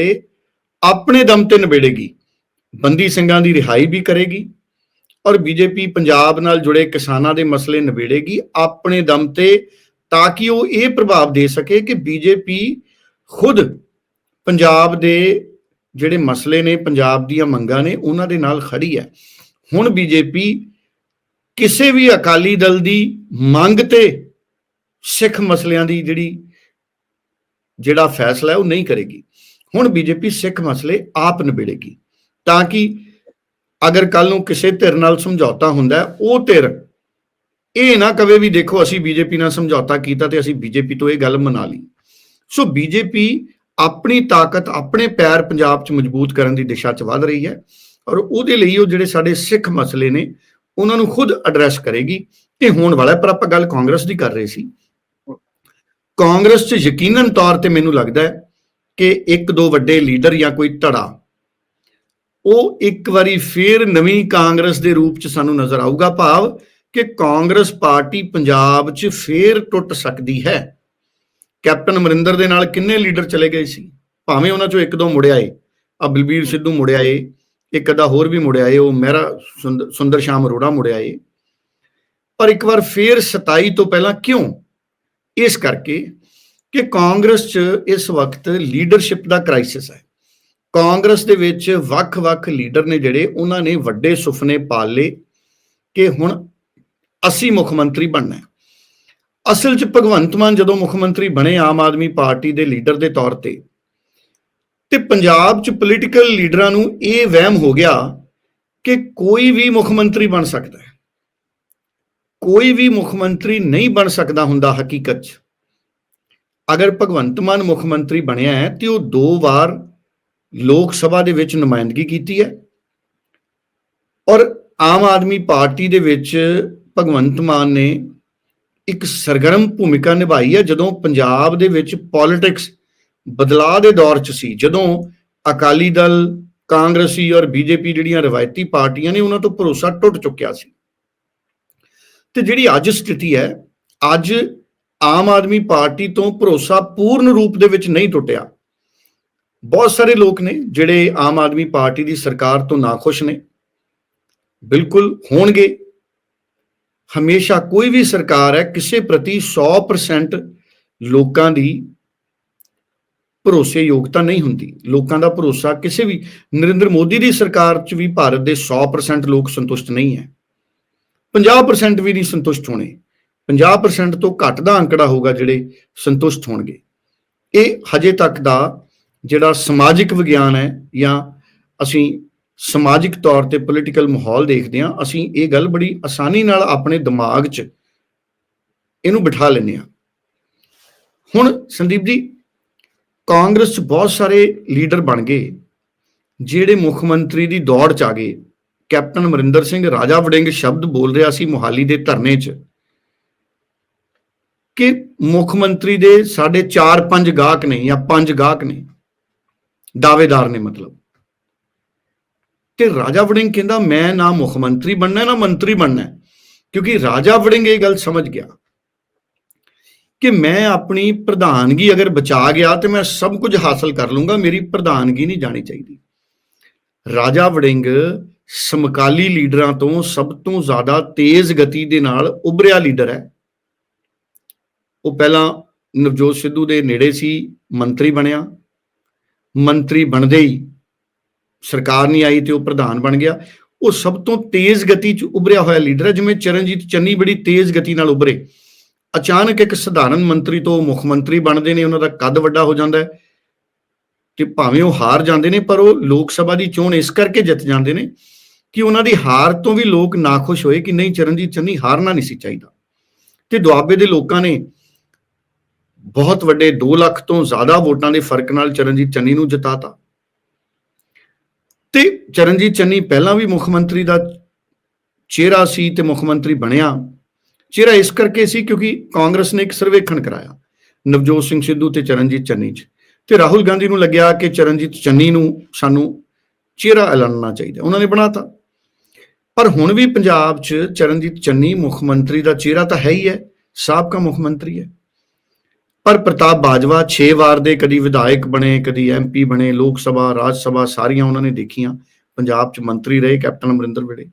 ਆਪਣੇ ਦਮ ਤੇ ਨਿਬੇੜੇਗੀ। ਬੰਦੀ ਸਿੰਘਾਂ ਦੀ ਰਿਹਾਈ ਵੀ ਕਰੇਗੀ ਔਰ ਬੀਜੇਪੀ ਪੰਜਾਬ ਨਾਲ ਜੁੜੇ ਕਿਸਾਨਾਂ ਦੇ ਮਸਲੇ ਨਿਬੇੜੇਗੀ ਆਪਣੇ ਦਮ ਤੇ ਤਾਂ ਕਿ ਉਹ ਇਹ ਪ੍ਰਭਾਵ ਦੇ ਸਕੇ ਕਿ ਬੀਜੇਪੀ ਖੁਦ ਪੰਜਾਬ ਦੇ ਜਿਹੜੇ ਮਸਲੇ ਨੇ, ਪੰਜਾਬ ਦੀਆਂ ਮੰਗਾਂ ਨੇ, ਉਹਨਾਂ ਦੇ ਨਾਲ ਖੜੀ ਹੈ। ਹੁਣ ਬੀਜੇਪੀ ਕਿਸੇ ਵੀ ਅਕਾਲੀ ਦਲ ਦੀ ਮੰਗ ਤੇ ਸਿੱਖ ਮਸਲਿਆਂ ਦੀ ਜਿਹੜੀ, ਜਿਹੜਾ ਫੈਸਲਾ ਹੈ, ਉਹ ਨਹੀਂ ਕਰੇਗੀ। ਹੁਣ ਬੀਜੇਪੀ ਸਿੱਖ ਮਸਲੇ ਆਪ ਨਿਬੇੜੇਗੀ ਤਾਂ ਕਿ ਅਗਰ ਕੱਲ ਨੂੰ ਕਿਸੇ ਧਿਰ ਨਾਲ ਸਮਝੌਤਾ ਹੁੰਦਾ ਉਹ ਧਿਰ ਇਹ ਨਾ ਕਵੇ ਵੀ ਦੇਖੋ ਅਸੀਂ ਬੀਜੇਪੀ ਨਾਲ ਸਮਝੌਤਾ ਕੀਤਾ ਤੇ ਅਸੀਂ ਬੀਜੇਪੀ ਤੋਂ ਇਹ ਗੱਲ ਮਨਾ ਲਈ। ਸੋ ਬੀਜੇਪੀ ਆਪਣੀ ਤਾਕਤ, ਆਪਣੇ ਪੈਰ ਪੰਜਾਬ 'ਚ ਮਜ਼ਬੂਤ ਕਰਨ ਦੀ ਦਿਸ਼ਾ 'ਚ ਵਧ ਰਹੀ ਹੈ ਔਰ ਉਹਦੇ ਲਈ ਉਹ ਜਿਹੜੇ ਸਾਡੇ ਸਿੱਖ ਮਸਲੇ ਨੇ, ਉਹਨਾਂ ਨੂੰ ਖੁਦ ਐਡਰੈਸ ਕਰੇਗੀ। ਤੇ ਹੋਣ ਵਾਲਾ ਪਰ ਆਪਾਂ ਗੱਲ ਕਾਂਗਰਸ ਦੀ ਕਰ ਰਹੇ ਸੀ। ਕਾਂਗਰਸ 'ਚ ਯਕੀਨਨ ਤੌਰ ਤੇ ਮੈਨੂੰ ਲੱਗਦਾ ਹੈ ਕਿ ਇੱਕ ਦੋ ਵੱਡੇ ਲੀਡਰ ਜਾਂ ਕੋਈ ਧੜਾ, ਉਹ ਇੱਕ ਵਾਰੀ ਫੇਰ ਨਵੀਂ ਕਾਂਗਰਸ ਦੇ ਰੂਪ ਚ ਸਾਨੂੰ ਨਜ਼ਰ ਆਊਗਾ ਭਾਵ ਕਿ ਕਾਂਗਰਸ ਪਾਰਟੀ ਪੰਜਾਬ 'ਚ ਫੇਰ ਟੁੱਟ ਸਕਦੀ ਹੈ। ਕੈਪਟਨ ਅਮਰਿੰਦਰ ਦੇ ਨਾਲ ਕਿੰਨੇ ਲੀਡਰ ਚਲੇ ਗਏ ਸੀ? ਭਾਵੇਂ ਉਹਨਾਂ ਚੋਂ ਇੱਕ ਦੋ ਮੁੜਿਆ ਏ ਆ ਬਲਬੀਰ ਸਿੱਧੂ ਮੁੜਿਆ ਏ ਇੱਕ ਅੱਧਾ ਹੋਰ ਵੀ ਮੁੜਿਆ ਏ ਉਹ ਮਹਿਰਾ ਸੁੰਦ- ਸੁੰਦਰ ਸ਼ਾਮ ਅਰੋੜਾ ਮੁੜਿਆ ਏ ਪਰ ਇੱਕ ਵਾਰ ਫੇਰ 27 ਤੋਂ ਪਹਿਲਾਂ ਕਿਉਂ? ਇਸ ਕਰਕੇ ਕਿ ਕਾਂਗਰਸ 'ਚ ਇਸ ਵਕਤ ਲੀਡਰਸ਼ਿਪ ਦਾ ਕ੍ਰਾਈਸਿਸ ਹੈ। ਕਾਂਗਰਸ ਦੇ ਵਿੱਚ ਵੱਖ-ਵੱਖ ਲੀਡਰ ਨੇ ਜਿਹੜੇ, ਉਹਨਾਂ ਨੇ ਵੱਡੇ ਸੁਪਨੇ ਪਾਲ ਲਏ ਕਿ ਹੁਣ ਅਸੀਂ ਮੁੱਖ ਮੰਤਰੀ ਬਣਨਾ ਹੈ। ਅਸਲ 'ਚ ਭਗਵੰਤ ਮਾਨ ਜਦੋਂ ਮੁੱਖ ਮੰਤਰੀ ਬਣੇ ਆਮ ਆਦਮੀ ਪਾਰਟੀ ਦੇ ਲੀਡਰ ਦੇ ਤੌਰ ਤੇ ਤੇ ਪੰਜਾਬ 'ਚ ਪੋਲੀਟੀਕਲ ਲੀਡਰਾਂ ਨੂੰ ਇਹ ਵਹਿਮ ਹੋ ਗਿਆ ਕਿ ਕੋਈ ਵੀ ਮੁੱਖ ਮੰਤਰੀ ਬਣ ਸਕਦਾ ਹੈ। ਕੋਈ ਵੀ ਮੁੱਖ ਮੰਤਰੀ ਨਹੀਂ ਬਣ ਸਕਦਾ ਹੁੰਦਾ ਹਕੀਕਤ 'ਚ। ਅਗਰ ਭਗਵੰਤ ਮਾਨ ਮੁੱਖ ਮੰਤਰੀ ਬਣਿਆ ਹੈ, ਤੇ ਉਹ ਦੋ ਵਾਰ ਲੋਕ ਸਭਾ ਦੇ ਵਿੱਚ ਨੁਮਾਇੰਦਗੀ ਕੀਤੀ ਹੈ। ਔਰ ਆਮ ਆਦਮੀ ਪਾਰਟੀ ਦੇ ਵਿੱਚ ਭਗਵੰਤ ਮਾਨ ਨੇ ਇੱਕ ਸਰਗਰਮ ਭੂਮਿਕਾ ਨਿਭਾਈ ਹੈ ਜਦੋਂ ਪੰਜਾਬ ਦੇ ਵਿੱਚ ਪੋਲਿਟਿਕਸ ਬਦਲਾਅ ਦੇ ਦੌਰ 'ਚ ਸੀ, ਜਦੋਂ ਅਕਾਲੀ ਦਲ, ਕਾਂਗਰਸੀ ਔਰ ਬੀਜੇਪੀ ਜਿਹੜੀਆਂ ਰਵਾਇਤੀ ਪਾਰਟੀਆਂ ਨੇ ਉਹਨਾਂ ਤੋਂ ਭਰੋਸਾ ਟੁੱਟ ਚੁੱਕਿਆ ਸੀ। ਤੇ ਜਿਹੜੀ ਅੱਜ ਸਥਿਤੀ ਹੈ, ਅੱਜ ਆਮ ਆਦਮੀ ਪਾਰਟੀ ਤੋਂ ਭਰੋਸਾ ਪੂਰਨ ਰੂਪ ਦੇ ਵਿੱਚ ਨਹੀਂ ਟੁੱਟਿਆ। ਬਹੁਤ ਸਾਰੇ ਲੋਕ ਨੇ ਜਿਹੜੇ ਆਮ ਆਦਮੀ ਪਾਰਟੀ ਦੀ ਸਰਕਾਰ ਤੋਂ ਨਾਖੁਸ਼ ਨੇ, ਬਿਲਕੁਲ ਹੋਣਗੇ। ਹਮੇਸ਼ਾ ਕੋਈ ਵੀ ਸਰਕਾਰ ਹੈ, ਕਿਸੇ ਪ੍ਰਤੀ 100% ਲੋਕਾਂ ਦੀ ਭਰੋਸੇਯੋਗਤਾ ਨਹੀਂ ਹੁੰਦੀ। ਲੋਕਾਂ ਦਾ ਭਰੋਸਾ ਕਿਸੇ ਵੀ, ਨਰਿੰਦਰ ਮੋਦੀ ਦੀ ਸਰਕਾਰ 'ਚ ਵੀ ਭਾਰਤ ਦੇ 100% ਲੋਕ ਸੰਤੁਸ਼ਟ ਨਹੀਂ ਹੈ। 50% ਵੀ ਨਹੀਂ ਸੰਤੁਸ਼ਟ ਹੋਣੇ। 50% ਤੋਂ ਘੱਟ ਦਾ ਅੰਕੜਾ ਹੋਊਗਾ ਜਿਹੜੇ ਸੰਤੁਸ਼ਟ ਹੋਣਗੇ। ਇਹ ਹਜੇ ਤੱਕ ਦਾ ਜਿਹੜਾ ਸਮਾਜਿਕ ਵਿਗਿਆਨ ਹੈ ਜਾਂ ਅਸੀਂ ਸਮਾਜਿਕ ਤੌਰ ਤੇ ਪੋਲੀਟੀਕਲ ਮਾਹੌਲ ਦੇਖਦੇ ਹਾਂ, ਅਸੀਂ ਇਹ ਗੱਲ ਬੜੀ ਆਸਾਨੀ ਨਾਲ ਆਪਣੇ ਦਿਮਾਗ 'ਚ ਇਹਨੂੰ ਬਿਠਾ ਲੈਂਦੇ ਹਾਂ। ਹੁਣ ਸੰਦੀਪ ਜੀ, ਕਾਂਗਰਸ 'ਚ ਬਹੁਤ ਸਾਰੇ ਲੀਡਰ ਬਣ ਗਏ, ਜਿਹੜੇ ਮੁੱਖ ਮੰਤਰੀ ਦੀ ਦੌੜ 'ਚ ਆ ਗਏ। ਕੈਪਟਨ ਅਮਰਿੰਦਰ ਸਿੰਘ ਰਾਜਾ ਵੜਿੰਗ ਸ਼ਬਦ ਬੋਲ ਰਿਹਾ ਸੀ ਮੁਹਾਲੀ ਦੇ ਧਰਨੇ 'ਚ। ਕਿ ਮੁੱਖ ਮੰਤਰੀ ਦੇ ਸਾਡੇ 4-5 ਗਾਹਕ ਨੇ ਜਾਂ 5 ਗਾਹਕ ਨੇ, ਦਾਅਵੇਦਾਰ ਨੇ ਮਤਲਬ। ਤੇ ਰਾਜਾ ਵੜਿੰਗ ਕਹਿੰਦਾ, ਮੈਂ ਨਾ ਮੁੱਖ ਮੰਤਰੀ ਬਣਨਾ, ਨਾ ਮੰਤਰੀ ਬਣਨਾ ਕਿਉਂਕਿ ਰਾਜਾ ਵੜਿੰਗ ਇਹ ਗੱਲ ਸਮਝ ਗਿਆ ਕਿ ਮੈਂ ਆਪਣੀ ਪ੍ਰਧਾਨਗੀ ਅਗਰ ਬਚਾ ਗਿਆ ਤੇ ਮੈਂ ਸਭ ਕੁਝ ਹਾਸਲ ਕਰ ਲੂੰਗਾ ਮੇਰੀ ਪ੍ਰਧਾਨਗੀ ਨਹੀਂ ਜਾਣੀ ਚਾਹੀਦੀ। ਰਾਜਾ ਵੜਿੰਗ ਸਮਕਾਲੀ ਲੀਡਰਾਂ ਤੋਂ ਸਭ ਤੋਂ ਜ਼ਿਆਦਾ ਤੇਜ਼ ਗਤੀ ਦੇ ਨਾਲ ਉਭਰਿਆ ਲੀਡਰ ਹੈ। ਉਹ ਪਹਿਲਾਂ ਨਵਜੋਤ ਸਿੱਧੂ ਦੇ ਨੇੜੇ ਸੀ, ਮੰਤਰੀ ਬਣਿਆ। ਮੰਤਰੀ ਬਣਦੇ ਹੀ ਸਰਕਾਰ ਨਹੀਂ ਆਈ ਤੇ ਉਹ ਪ੍ਰਧਾਨ ਬਣ ਗਿਆ। ਉਹ ਸਭ ਤੋਂ ਤੇਜ਼ ਗਤੀ 'ਚ ਉਭਰਿਆ ਹੋਇਆ ਲੀਡਰ ਹੈ, ਜਿਵੇਂ ਚਰਨਜੀਤ ਚੰਨੀ ਬੜੀ ਤੇਜ਼ ਗਤੀ ਨਾਲ ਉਭਰੇ। ਅਚਾਨਕ ਇੱਕ ਸਧਾਰਨ ਮੰਤਰੀ ਤੋਂ ਮੁੱਖ ਮੰਤਰੀ ਬਣਦੇ ਨੇ, ਉਹਨਾਂ ਦਾ ਕੱਦ ਵੱਡਾ ਹੋ ਜਾਂਦਾ ਹੈ ਤੇ ਭਾਵੇਂ ਉਹ ਹਾਰ ਜਾਂਦੇ ਨੇ, ਪਰ ਉਹ ਲੋਕ ਸਭਾ ਦੀ ਚੋਣ ਇਸ ਕਰਕੇ ਜਿੱਤ ਜਾਂਦੇ ਨੇ ਕਿ ਉਹਨਾਂ ਦੀ ਹਾਰ ਤੋਂ ਵੀ ਲੋਕ ਨਾਖੁਸ਼ ਹੋਏ ਕਿ ਨਹੀਂ, ਚਰਨਜੀਤ ਚੰਨੀ ਹਾਰਨਾ ਨਹੀਂ ਸੀ ਚਾਹੀਦਾ। ਤੇ ਦੁਆਬੇ ਦੇ ਲੋਕਾਂ ਨੇ ਬਹੁਤ ਵੱਡੇ 2 ਲੱਖ ਤੋਂ ਜ਼ਿਆਦਾ ਵੋਟਾਂ ਦੇ ਫ਼ਰਕ ਨਾਲ ਚਰਨਜੀਤ ਚੰਨੀ ਨੂੰ ਜਿਤਾਤਾ। ਤੇ ਚਰਨਜੀਤ ਚੰਨੀ ਪਹਿਲਾਂ ਵੀ ਮੁੱਖ ਮੰਤਰੀ ਦਾ ਚਿਹਰਾ ਸੀ ਤੇ ਮੁੱਖ ਮੰਤਰੀ ਬਣਿਆ। ਚਿਹਰਾ ਇਸ ਕਰਕੇ ਸੀ ਕਿਉਂਕਿ ਕਾਂਗਰਸ ਨੇ ਇੱਕ ਸਰਵੇਖਣ ਕਰਾਇਆ, ਨਵਜੋਤ ਸਿੰਘ ਸਿੱਧੂ ਤੇ ਚਰਨਜੀਤ ਚੰਨੀ 'ਚ। ਤੇ ਰਾਹੁਲ ਗਾਂਧੀ ਨੂੰ ਲੱਗਿਆ ਕਿ ਚਰਨਜੀਤ ਚੰਨੀ ਨੂੰ ਸਾਨੂੰ ਚਿਹਰਾ ਐਲਾਨਣਾ ਚਾਹੀਦਾ। ਉਹਨਾਂ ਨੇ ਬਣਾਤਾ। ਪਰ ਹੁਣ ਵੀ ਪੰਜਾਬ 'ਚ ਚਰਨਜੀਤ ਚੰਨੀ ਮੁੱਖ ਮੰਤਰੀ ਦਾ ਚਿਹਰਾ ਤਾਂ ਹੈ ਹੀ ਹੈ, ਸਾਬਕਾ ਮੁੱਖ ਮੰਤਰੀ ਹੈ। ਪਰ ਪ੍ਰਤਾਪ ਬਾਜਵਾ 6 ਵਾਰ ਦੇ ਕਦੀ ਵਿਧਾਇਕ ਬਣੇ, ਕਦੀ ਐਮਪੀ ਬਣੇ, ਲੋਕ ਸਭਾ, ਰਾਜ ਸਭਾ ਸਾਰੀਆਂ ਉਹਨਾਂ ਨੇ ਦੇਖੀਆਂ। ਪੰਜਾਬ 'ਚ ਮੰਤਰੀ ਰਹੇ ਕੈਪਟਨ ਅਮਰਿੰਦਰ ਵੇਲੇ।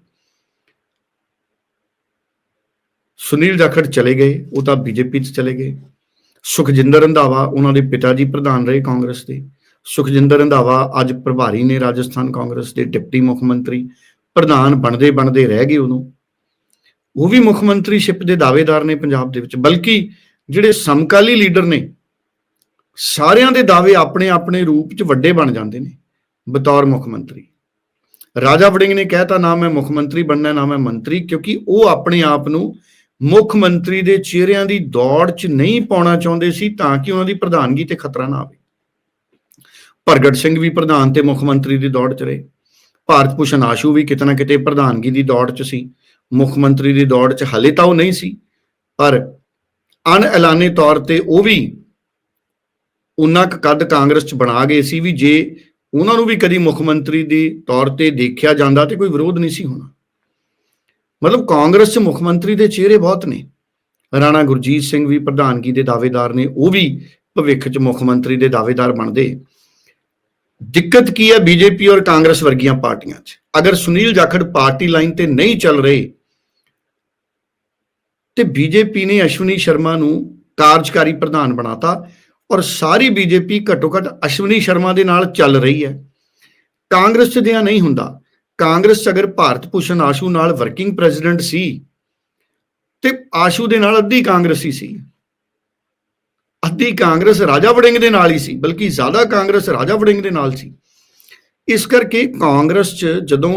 ਸੁਨੀਲ ਜਾਖੜ ਚਲੇ ਗਏ, ਉਹ ਤਾਂ ਬੀਜੇਪੀ 'ਚ ਚਲੇ ਗਏ। ਸੁਖਜਿੰਦਰ ਰੰਧਾਵਾ ਉਹਨਾਂ ਦੇ ਪਿਤਾ ਜੀ ਪ੍ਰਧਾਨ ਰਹੇ ਕਾਂਗਰਸ ਦੇ। ਸੁਖਜਿੰਦਰ ਰੰਧਾਵਾ ਅੱਜ ਪ੍ਰਭਾਰੀ ਨੇ ਰਾਜਸਥਾਨ ਕਾਂਗਰਸ ਦੇ ਡਿਪਟੀ ਮੁੱਖ ਮੰਤਰੀ। ਪ੍ਰਧਾਨ ਬਣਦੇ ਬਣਦੇ ਰਹਿ ਗਏ ਉਦੋਂ ਉਹ ਵੀ ਮੁੱਖ ਮੰਤਰੀ ਸ਼ਿਪ ਦੇ ਦਾਅਵੇਦਾਰ ਨੇ ਪੰਜਾਬ ਦੇ ਵਿੱਚ। ਬਲਕਿ ਜਿਹੜੇ ਸਮਕਾਲੀ ਲੀਡਰ ਨੇ, ਸਾਰਿਆਂ ਦੇ ਦਾਅਵੇ ਆਪਣੇ ਆਪਣੇ ਰੂਪ 'ਚ ਵੱਡੇ ਬਣ ਜਾਂਦੇ ਨੇ, ਬਤੌਰ ਮੁੱਖ ਮੰਤਰੀ। ਰਾਜਾ ਵੜਿੰਗ ਨੇ ਕਹਿਤਾ ਨਾ ਮੈਂ ਮੁੱਖ ਮੰਤਰੀ ਬਣਨਾ, ਨਾ ਮੈਂ ਮੰਤਰੀ, ਕਿਉਂਕਿ ਉਹ ਆਪਣੇ ਆਪ ਨੂੰ ਮੁੱਖ ਮੰਤਰੀ ਦੇ ਚਿਹਰਿਆਂ ਦੀ ਦੌੜ 'ਚ ਨਹੀਂ ਪਾਉਣਾ ਚਾਹੁੰਦੇ ਸੀ, ਤਾਂ ਕਿ ਉਹਨਾਂ ਦੀ ਪ੍ਰਧਾਨਗੀ ਤੇ ਖਤਰਾ ਨਾ ਆਵੇ। ਪ੍ਰਗਟ ਸਿੰਘ ਵੀ ਪ੍ਰਧਾਨ ਤੇ ਮੁੱਖ ਮੰਤਰੀ ਦੀ ਦੌੜ 'ਚ ਰਹੇ। ਭਾਰਤ ਭੂਸ਼ਣ ਆਸ਼ੂ ਵੀ ਕਿਤੇ ਨਾ ਕਿਤੇ ਪ੍ਰਧਾਨਗੀ ਦੀ ਦੌੜ 'ਚ ਸੀ। ਮੁੱਖ ਮੰਤਰੀ ਦੀ ਦੌੜ 'ਚ ਹਲੇ ਤਾਂ ਉਹ ਨਹੀਂ ਸੀ, ਪਰ ਅਣਐਲਾਨੇ ਤੌਰ ਤੇ ਉਹ ਵੀ ਉਹਨਾਂ ਕੁ ਕੱਦ ਕਾਂਗਰਸ ਚ ਬਣਾ ਗਏ ਸੀ ਵੀ ਜੇ ਉਹਨਾਂ ਨੂੰ ਵੀ ਕਦੀ ਮੁੱਖ ਮੰਤਰੀ ਦੀ ਤੌਰ ਤੇ ਦੇਖਿਆ ਜਾਂਦਾ ਤੇ ਕੋਈ ਵਿਰੋਧ ਨਹੀਂ ਸੀ ਹੋਣਾ। ਮਤਲਬ ਕਾਂਗਰਸ ਚ ਮੁੱਖ ਮੰਤਰੀ ਦੇ ਚਿਹਰੇ ਬਹੁਤ ਨੇ। ਰਾਣਾ ਗੁਰਜੀਤ ਸਿੰਘ ਵੀ ਪ੍ਰਧਾਨਗੀ ਦੇ ਦਾਅਵੇਦਾਰ ਨੇ, ਉਹ ਵੀ ਭਵਿੱਖ ਚ ਮੁੱਖ ਮੰਤਰੀ ਦੇ ਦਾਅਵੇਦਾਰ ਬਣਦੇ। ਦਿੱਕਤ ਕੀ ਹੈ ਬੀਜੇਪੀ ਔਰ ਕਾਂਗਰਸ ਵਰਗੀਆਂ ਪਾਰਟੀਆਂ 'ਚ? ਅਗਰ ਸੁਨੀਲ ਜਾਖੜ ਪਾਰਟੀ ਲਾਈਨ ਤੇ ਨਹੀਂ ਚੱਲ ਰਹੇ ਤੇ ਬੀਜੇਪੀ ਨੇ ਅਸ਼ਵਨੀ ਸ਼ਰਮਾ ਨੂੰ ਕਾਰਜਕਾਰੀ ਪ੍ਰਧਾਨ ਬਣਾਤਾ ਔਰ ਸਾਰੀ ਬੀਜੇਪੀ ਘੱਟੋ ਘੱਟ ਅਸ਼ਵਨੀ ਸ਼ਰਮਾ ਦੇ ਨਾਲ ਚੱਲ ਰਹੀ ਹੈ। ਕਾਂਗਰਸ 'ਚ ਦਿਆਂ ਨਹੀਂ ਹੁੰਦਾ। ਕਾਂਗਰਸ ਅਗਰ ਭਾਰਤ ਭੂਸ਼ਣ ਆਸ਼ੂ ਨਾਲ ਵਰਕਿੰਗ ਪ੍ਰੈਜ਼ੀਡੈਂਟ ਸੀ ਤੇ ਆਸ਼ੂ ਦੇ ਨਾਲ ਅੱਧੀ ਕਾਂਗਰਸੀ ਸੀ। ਅੱਧੀ ਕਾਂਗਰਸ ਰਾਜਾ ਵੜਿੰਗ ਦੇ ਨਾਲ ਹੀ ਸੀ, ਬਲਕਿ ਜ਼ਿਆਦਾ ਕਾਂਗਰਸ ਰਾਜਾ ਵੜਿੰਗ ਦੇ ਨਾਲ ਸੀ। ਇਸ ਕਰਕੇ ਕਾਂਗਰਸ 'ਚ ਜਦੋਂ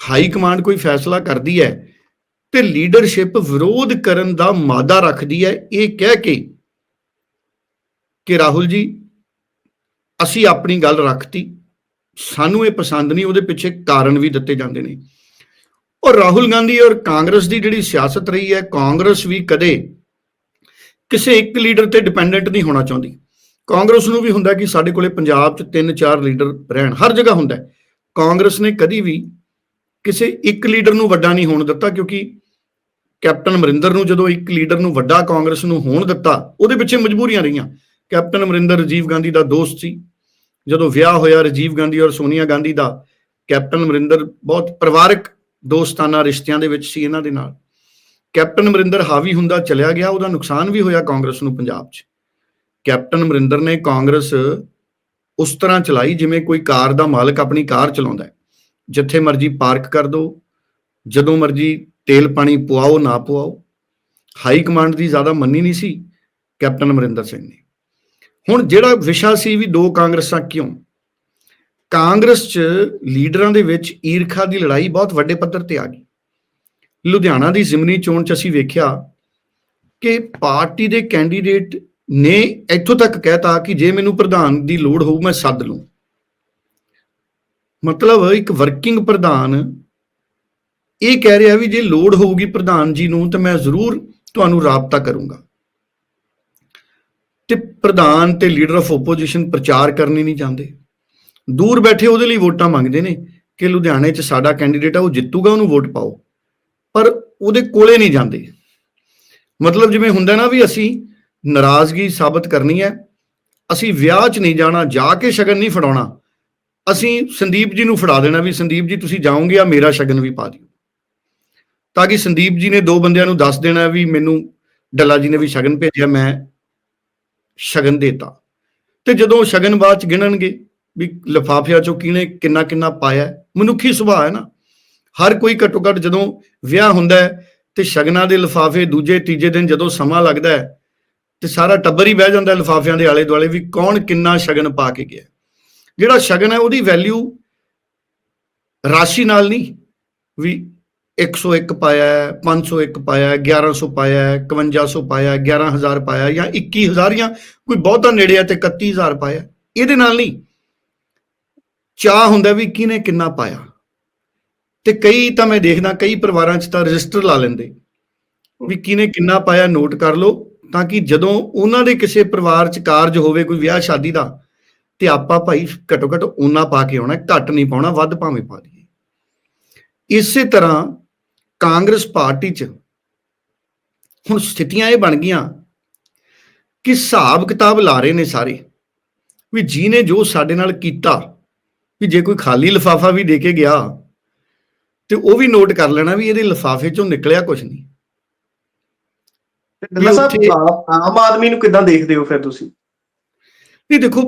ਹਾਈ ਕਮਾਂਡ ਕੋਈ ਫੈਸਲਾ ਕਰਦੀ ਹੈ ਤੇ ਲੀਡਰਸ਼ਿਪ ਵਿਰੋਧ ਕਰਨ ਦਾ ਮਾਦਾ ਰੱਖਦੀ ਹੈ। ਇਹ ਕਹਿ ਕੇ ਕਿ ਰਾਹੁਲ ਜੀ, ਅਸੀਂ ਆਪਣੀ ਗੱਲ ਰੱਖਤੀ। ਸਾਨੂੰ ਇਹ ਪਸੰਦ ਨਹੀਂ, ਉਹਦੇ ਪਿੱਛੇ ਕਾਰਨ ਵੀ ਦਿੱਤੇ ਜਾਂਦੇ ਨੇ। ਔਰ ਰਾਹੁਲ ਗਾਂਧੀ ਔਰ ਕਾਂਗਰਸ ਦੀ ਜਿਹੜੀ ਸਿਆਸਤ ਰਹੀ ਹੈ, ਕਾਂਗਰਸ ਵੀ ਕਦੇ ਕਿਸੇ ਇੱਕ ਲੀਡਰ ਤੇ ਡਿਪੈਂਡੈਂਟ ਨਹੀਂ ਹੋਣਾ ਚਾਹੁੰਦੀ। ਕਾਂਗਰਸ ਨੂੰ ਵੀ ਹੁੰਦਾ ਕਿ ਸਾਡੇ ਕੋਲੇ ਪੰਜਾਬ 'ਚ ਤਿੰਨ ਚਾਰ ਲੀਡਰ ਰਹਿਣ। ਹਰ ਜਗ੍ਹਾ ਹੁੰਦਾ ਕਾਂਗਰਸ ਨੇ ਕਦੀ ਵੀ ਕਿਸੇ ਇੱਕ ਲੀਡਰ ਨੂੰ ਵੱਡਾ ਨਹੀਂ ਹੋਣ ਦਿੱਤਾ ਕਿਉਂਕਿ ਕੈਪਟਨ ਅਮਰਿੰਦਰ ਨੂੰ ਜਦੋਂ ਇੱਕ ਲੀਡਰ ਨੂੰ ਵੱਡਾ ਕਾਂਗਰਸ ਨੂੰ ਹੋਣ ਦਿੱਤਾ, ਉਹਦੇ ਪਿੱਛੇ ਮਜਬੂਰੀਆਂ ਰਹੀਆਂ। ਕੈਪਟਨ ਅਮਰਿੰਦਰ ਰਾਜੀਵ ਗਾਂਧੀ ਦਾ ਦੋਸਤ ਸੀ। ਜਦੋਂ ਵਿਆਹ ਹੋਇਆ ਰਾਜੀਵ ਗਾਂਧੀ ਔਰ ਸੋਨੀਆ ਗਾਂਧੀ ਦਾ, ਕੈਪਟਨ ਅਮਰਿੰਦਰ ਬਹੁਤ ਪਰਿਵਾਰਕ ਦੋਸਤਾਨਾ ਰਿਸ਼ਤਿਆਂ ਦੇ ਵਿੱਚ ਸੀ ਇਹਨਾਂ ਦੇ ਨਾਲ। ਕੈਪਟਨ ਅਮਰਿੰਦਰ ਹਾਵੀ ਹੁੰਦਾ ਚਲਿਆ ਗਿਆ, ਉਹਦਾ ਨੁਕਸਾਨ ਵੀ ਹੋਇਆ ਕਾਂਗਰਸ ਨੂੰ ਪੰਜਾਬ 'ਚ। ਕੈਪਟਨ ਅਮਰਿੰਦਰ ਨੇ ਕਾਂਗਰਸ ਉਸ ਤਰ੍ਹਾਂ ਚਲਾਈ ਜਿਵੇਂ ਕੋਈ ਕਾਰ ਦਾ ਮਾਲਕ ਆਪਣੀ ਕਾਰ ਚਲਾਉਂਦਾ ਹੈ। ਜਿੱਥੇ ਮਰਜ਼ੀ ਪਾਰਕ ਕਰ ਦਿਓ, ਜਦੋਂ ਮਰਜ਼ੀ ਤੇਲ ਪਾਣੀ ਪਵਾਓ ਨਾ ਪਵਾਓ ਹਾਈ ਕਮਾਂਡ ਦੀ ਜ਼ਿਆਦਾ ਮੰਨੀ ਨਹੀਂ ਸੀ ਕੈਪਟਨ ਅਮਰਿੰਦਰ ਸਿੰਘ ਨੇ। ਹੁਣ ਜਿਹੜਾ ਵਿਸ਼ਾ ਸੀ ਵੀ ਦੋ ਕਾਂਗਰਸਾਂ ਕਿਉਂ? ਕਾਂਗਰਸ 'ਚ ਲੀਡਰਾਂ ਦੇ ਵਿੱਚ ਈਰਖਾ ਦੀ ਲੜਾਈ ਬਹੁਤ ਵੱਡੇ ਪੱਧਰ ਤੇ ਆ ਗਈ। ਲੁਧਿਆਣਾ ਦੀ ਜ਼ਿਮਨੀ ਚੋਣ 'ਚ ਅਸੀਂ ਵੇਖਿਆ ਕਿ ਪਾਰਟੀ ਦੇ ਕੈਂਡੀਡੇਟ ਨੇ ਇੱਥੋਂ ਤੱਕ ਕਹਿਤਾ ਕਿ ਜੇ ਮੈਨੂੰ ਪ੍ਰਧਾਨ ਦੀ ਲੋੜ ਹੋਊ, ਮੈਂ ਸੱਦ ਲੂੰ ਮਤਲਬ ਇੱਕ ਵਰਕਿੰਗ ਪ੍ਰਧਾਨ ਇਹ ਕਹਿ ਰਿਹਾ ਵੀ ਜੇ ਲੋੜ ਹੋਊਗੀ ਪ੍ਰਧਾਨ ਜੀ ਨੂੰ ਤਾਂ ਮੈਂ ਜ਼ਰੂਰ ਤੁਹਾਨੂੰ ਰਾਬਤਾ ਕਰੂੰਗਾ। ਤੇ ਪ੍ਰਧਾਨ ਤੇ ਲੀਡਰ ਆਫ ਆਪੋਜੀਸ਼ਨ ਪ੍ਰਚਾਰ ਕਰਨੀ ਨਹੀਂ ਜਾਂਦੇ ਦੂਰ ਬੈਠੇ ਉਹਦੇ ਲਈ ਵੋਟਾਂ ਮੰਗਦੇ ਨੇ ਕਿ ਲੁਧਿਆਣੇ 'ਚ ਸਾਡਾ ਕੈਂਡੀਡੇਟ ਆ, ਉਹ ਜਿੱਤੂਗਾ, ਉਹਨੂੰ ਵੋਟ ਪਾਓ। ਪਰ ਉਹਦੇ ਕੋਲੇ ਨਹੀਂ ਜਾਂਦੇ। ਮਤਲਬ ਜਿਵੇਂ ਹੁੰਦਾ ਨਾ ਵੀ ਅਸੀਂ ਨਾਰਾਜ਼ਗੀ ਸਾਬਤ ਕਰਨੀ ਹੈ, ਅਸੀਂ ਵਿਆਹ 'ਚ ਨਹੀਂ ਜਾਣਾ, ਜਾ ਕੇ ਸ਼ਗਨ ਨਹੀਂ ਫੜਾਉਣਾ ਅਸੀਂ ਸੰਦੀਪ ਜੀ ਨੂੰ ਫੜਾ ਦੇਣਾ ਵੀ ਸੰਦੀਪ ਜੀ, ਤੁਸੀਂ ਜਾਓਗੇ ਆ, ਮੇਰਾ ਸ਼ਗਨ ਵੀ ਪਾ ਦਿਓ। ਤਾਂ ਕਿ ਸੰਦੀਪ ਜੀ ਨੇ ਦੋ ਬੰਦਿਆਂ ਨੂੰ ਦੱਸ ਦੇਣਾ ਵੀ ਮੈਨੂੰ ਡੱਲਾ ਜੀ ਨੇ ਵੀ ਸ਼ਗਨ ਭੇਜਿਆ, ਮੈਂ ਸ਼ਗਨ ਦੇਤਾ। ਤੇ ਜਦੋਂ ਸ਼ਗਨ ਬਾਅਦ ਚ ਗਿਣਨਗੇ ਵੀ ਲਫਾਫਿਆਂ ਚੋਂ ਕਿਹਨੇ ਕਿੰਨਾ ਕਿੰਨਾ ਪਾਇਆ, ਮਨੁੱਖੀ ਸੁਭਾਅ ਹੈ ਨਾ। ਹਰ ਕੋਈ ਘੱਟੋ ਘੱਟ ਜਦੋਂ ਵਿਆਹ ਹੁੰਦਾ ਹੈ ਤੇ ਸ਼ਗਨਾਂ ਦੇ ਲਫਾਫੇ ਦੂਜੇ, ਤੀਜੇ ਦਿਨ ਜਦੋਂ ਸਮਾਂ ਲੱਗਦਾ ਹੈ ਤੇ ਸਾਰਾ ਟੱਬਰ ਹੀ ਬਹਿ ਜਾਂਦਾ ਹੈ ਲਫਾਫਿਆਂ ਦੇ ਆਲੇ ਦੁਆਲੇ ਵੀ ਕੌਣ ਕਿੰਨਾ ਸ਼ਗਨ ਪਾ ਕੇ ਗਿਆ। ਜਿਹੜਾ ਸ਼ਗਨ ਹੈ ਉਹਦੀ ਵੈਲਿਊ ਰਾਸ਼ੀ ਨਾਲ ਨਹੀਂ, ਵੀ 101 ਪਾਇਆ ਹੈ 501 ਪਾਇਆ ਹੈ 1100 ਪਾਇਆ ਹੈ 5100 ਪਾਇਆ ਹੈ 11000 ਪਾਇਆ ਹੈ ਜਾਂ 21000 ਜਾਂ ਕੋਈ ਬਹੁਤਾ ਨੇੜੇ ਹੈ ਤੇ 31000 ਪਾਇਆ ਇਹਦੇ ਨਾਲ ਨਹੀਂ। ਚਾਹ ਹੁੰਦਾ ਵੀ ਕਿਹਨੇ ਕਿੰਨਾ ਪਾਇਆ। ਤੇ ਕਈ ਤਾਂ ਮੈਂ ਦੇਖਦਾ, ਕਈ ਪਰਿਵਾਰਾਂ 'ਚ ਤਾਂ ਰਜਿਸਟਰ ਲਾ ਲੈਂਦੇ, ਵੀ ਕਿਹਨੇ ਕਿੰਨਾ ਪਾਇਆ, ਨੋਟ ਕਰ ਲਓ, ਤਾਂ ਕਿ ਜਦੋਂ ਉਹਨਾਂ ਦੇ ਕਿਸੇ ਪਰਿਵਾਰ 'ਚ ਕਾਰਜ ਹੋਵੇ, ਕੋਈ ਵਿਆਹ ਸ਼ਾਦੀ ਦਾ ਤੇ ਆਪਾਂ ਭਾਈ ਘੱਟੋ ਘੱਟ ਉਹਨਾਂ ਪਾ ਕੇ ਆਉਣਾ ਘੱਟ ਨਹੀਂ ਪਾਉਣਾ ਵੱਧ ਭਾਵੇਂ ਪਾ ਦਈਏ। ਇਸੇ ਤਰ੍ਹਾਂ ਕਾਂਗਰਸ ਪਾਰਟੀ 'ਚ ਹੁਣ ਸਥਿਤੀਆਂ ਇਹ ਬਣ ਗਈਆਂ ਕਿ ਹਿਸਾਬ ਕਿਤਾਬ ਲਾ ਰਹੇ ਨੇ ਸਾਰੇ ਵੀ ਜਿਹਨੇ ਜੋ ਸਾਡੇ ਨਾਲ ਕੀਤਾ ਵੀ ਜੇ ਕੋਈ ਖਾਲੀ ਲਿਫਾਫਾ ਵੀ ਦੇ ਕੇ ਗਿਆ ਤੇ ਉਹ ਵੀ ਨੋਟ ਕਰ ਲੈਣਾ ਵੀ ਇਹਦੇ ਲਿਫਾਫੇ ਚੋਂ ਨਿਕਲਿਆ ਕੁਝ ਨਹੀਂ। ਤੇ ਸਾਹਿਬ ਆਮ ਆਦਮੀ ਨੂੰ ਕਿਦਾਂ ਦੇਖਦੇ ਹੋ ਫਿਰ ਤੁਸੀਂ? ਨਹੀਂ ਦੇਖੋ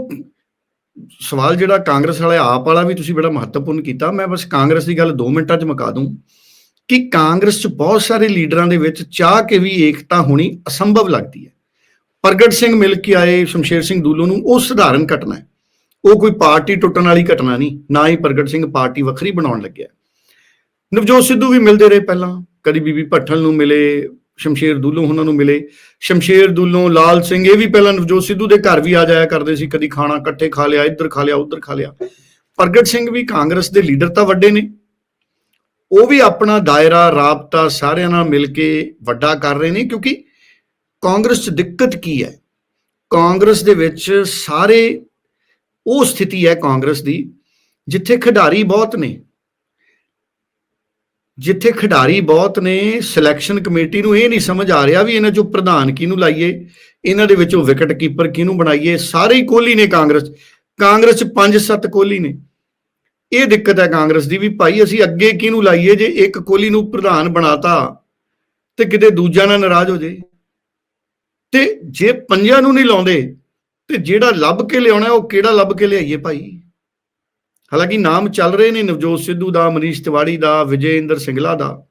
ਸਵਾਲ ਜਿਹੜਾ ਕਾਂਗਰਸ ਵਾਲਾ, ਆਪ ਵਾਲਾ ਵੀ ਤੁਸੀਂ ਬੜਾ ਮਹੱਤਵਪੂਰਨ ਕੀਤਾ। ਮੈਂ ਬਸ ਕਾਂਗਰਸ ਦੀ ਗੱਲ 2 ਮਿੰਟਾਂ 'ਚ ਮੁਕਾ ਦੂੰ ਕਿ ਕਾਂਗਰਸ 'ਚ ਬਹੁਤ ਸਾਰੇ ਲੀਡਰਾਂ ਦੇ ਵਿੱਚ ਚਾਹ ਕੇ ਵੀ ਏਕਤਾ ਹੋਣੀ ਅਸੰਭਵ ਲੱਗਦੀ ਹੈ। ਪ੍ਰਗਟ ਸਿੰਘ ਮਿਲ ਕੇ ਆਏ, ਸ਼ਮਸ਼ੇਰ ਸਿੰਘ ਦੂਲੋ ਨੂੰ, ਉਹ ਸਧਾਰਨ ਘਟਨਾ ਹੈ। ਉਹ ਕੋਈ ਪਾਰਟੀ ਟੁੱਟਣ ਵਾਲੀ ਘਟਨਾ ਨਹੀਂ, ਨਾ ਹੀ ਪ੍ਰਗਟ ਸਿੰਘ ਪਾਰਟੀ ਵੱਖਰੀ ਬਣਾਉਣ ਲੱਗਿਆ। ਨਵਜੋਤ ਸਿੱਧੂ ਵੀ ਮਿਲਦੇ ਰਹੇ ਪਹਿਲਾਂ। ਕਦੀ ਬੀਬੀ ਭੱਠਲ ਨੂੰ ਮਿਲੇ ਸ਼ਮਸ਼ੇਰ ਦੂਲੋਂ ਉਹਨਾਂ ਨੂੰ ਮਿਲੇ। ਸ਼ਮਸ਼ੇਰ ਦੂਲੋਂ ਲਾਲ ਸਿੰਘ, ਇਹ ਵੀ ਪਹਿਲਾਂ ਨਵਜੋਤ ਸਿੱਧੂ ਦੇ ਘਰ ਵੀ ਆ ਜਾਇਆ ਕਰਦੇ ਸੀ, ਕਦੀ ਖਾਣਾ ਇਕੱਠੇ ਖਾ ਲਿਆ, ਇੱਧਰ ਖਾ ਲਿਆ, ਉੱਧਰ ਖਾ ਲਿਆ। ਪ੍ਰਗਟ ਸਿੰਘ ਵੀ ਕਾਂਗਰਸ ਦੇ ਲੀਡਰ ਤਾਂ ਵੱਡੇ ਨੇ। ਉਹ ਵੀ ਆਪਣਾ ਦਾਇਰਾ, ਰਾਬਤਾ ਸਾਰਿਆਂ ਨਾਲ ਮਿਲ ਕੇ ਵੱਡਾ ਕਰ ਰਹੇ ਨੇ, ਕਿਉਂਕਿ ਕਾਂਗਰਸ 'ਚ ਦਿੱਕਤ ਕੀ ਹੈ? ਕਾਂਗਰਸ ਦੇ ਵਿੱਚ ਸਾਰੇ, ਉਹ ਸਥਿਤੀ ਹੈ ਕਾਂਗਰਸ ਦੀ, ਜਿੱਥੇ ਖਿਡਾਰੀ ਬਹੁਤ ਨੇ। ਜਿੱਥੇ ਖਿਡਾਰੀ ਬਹੁਤ ਨੇ ਸਿਲੈਕਸ਼ਨ ਕਮੇਟੀ ਨੂੰ ਇਹ ਨਹੀਂ ਸਮਝ ਆ ਰਿਹਾ ਵੀ ਇਹਨਾਂ ਚੋਂ ਪ੍ਰਧਾਨ ਕਿਹਨੂੰ ਲਾਈਏ, ਇਹਨਾਂ ਦੇ ਵਿੱਚੋਂ ਵਿਕਟ ਕੀਪਰ ਕਿਹਨੂੰ ਬਣਾਈਏ, ਸਾਰੇ ਹੀ ਕੋਹਲੀ ਨੇ ਕਾਂਗਰਸ ਕਾਂਗਰਸ ਚ 5-7 ਕੋਹਲੀ ਨੇ। ਇਹ ਦਿੱਕਤ ਹੈ ਕਾਂਗਰਸ ਦੀ ਵੀ, ਭਾਈ ਅਸੀਂ ਅੱਗੇ ਕਿਹਨੂੰ ਲਾਈਏ ਜੇ ਇੱਕ ਕੋਹਲੀ ਨੂੰ ਪ੍ਰਧਾਨ ਬਣਾਤਾ ਤੇ ਕਿਤੇ ਦੂਜਾ ਨਾ ਨਾਰਾਜ਼ ਹੋ ਜੇ। ਤੇ ਜੇ ਪੰਜਾਂ ਨੂੰ ਨਹੀਂ ਲਾਉਂਦੇ, ਤੇ ਜਿਹੜਾ ਲੱਭ ਕੇ ਲਿਆਉਣਾ, ਉਹ ਕਿਹੜਾ ਲੱਭ ਕੇ ਲਿਆਈਏ ਭਾਈ? ਹਾਲਾਂਕਿ ਨਾਮ ਚੱਲ ਰਹੇ ਨੇ ਨਵਜੋਤ ਸਿੱਧੂ ਦਾ, ਮਨੀਸ਼ ਤਿਵਾੜੀ ਦਾ ਵਿਜੇ ਇੰਦਰ ਸਿੰਗਲਾ ਦਾ।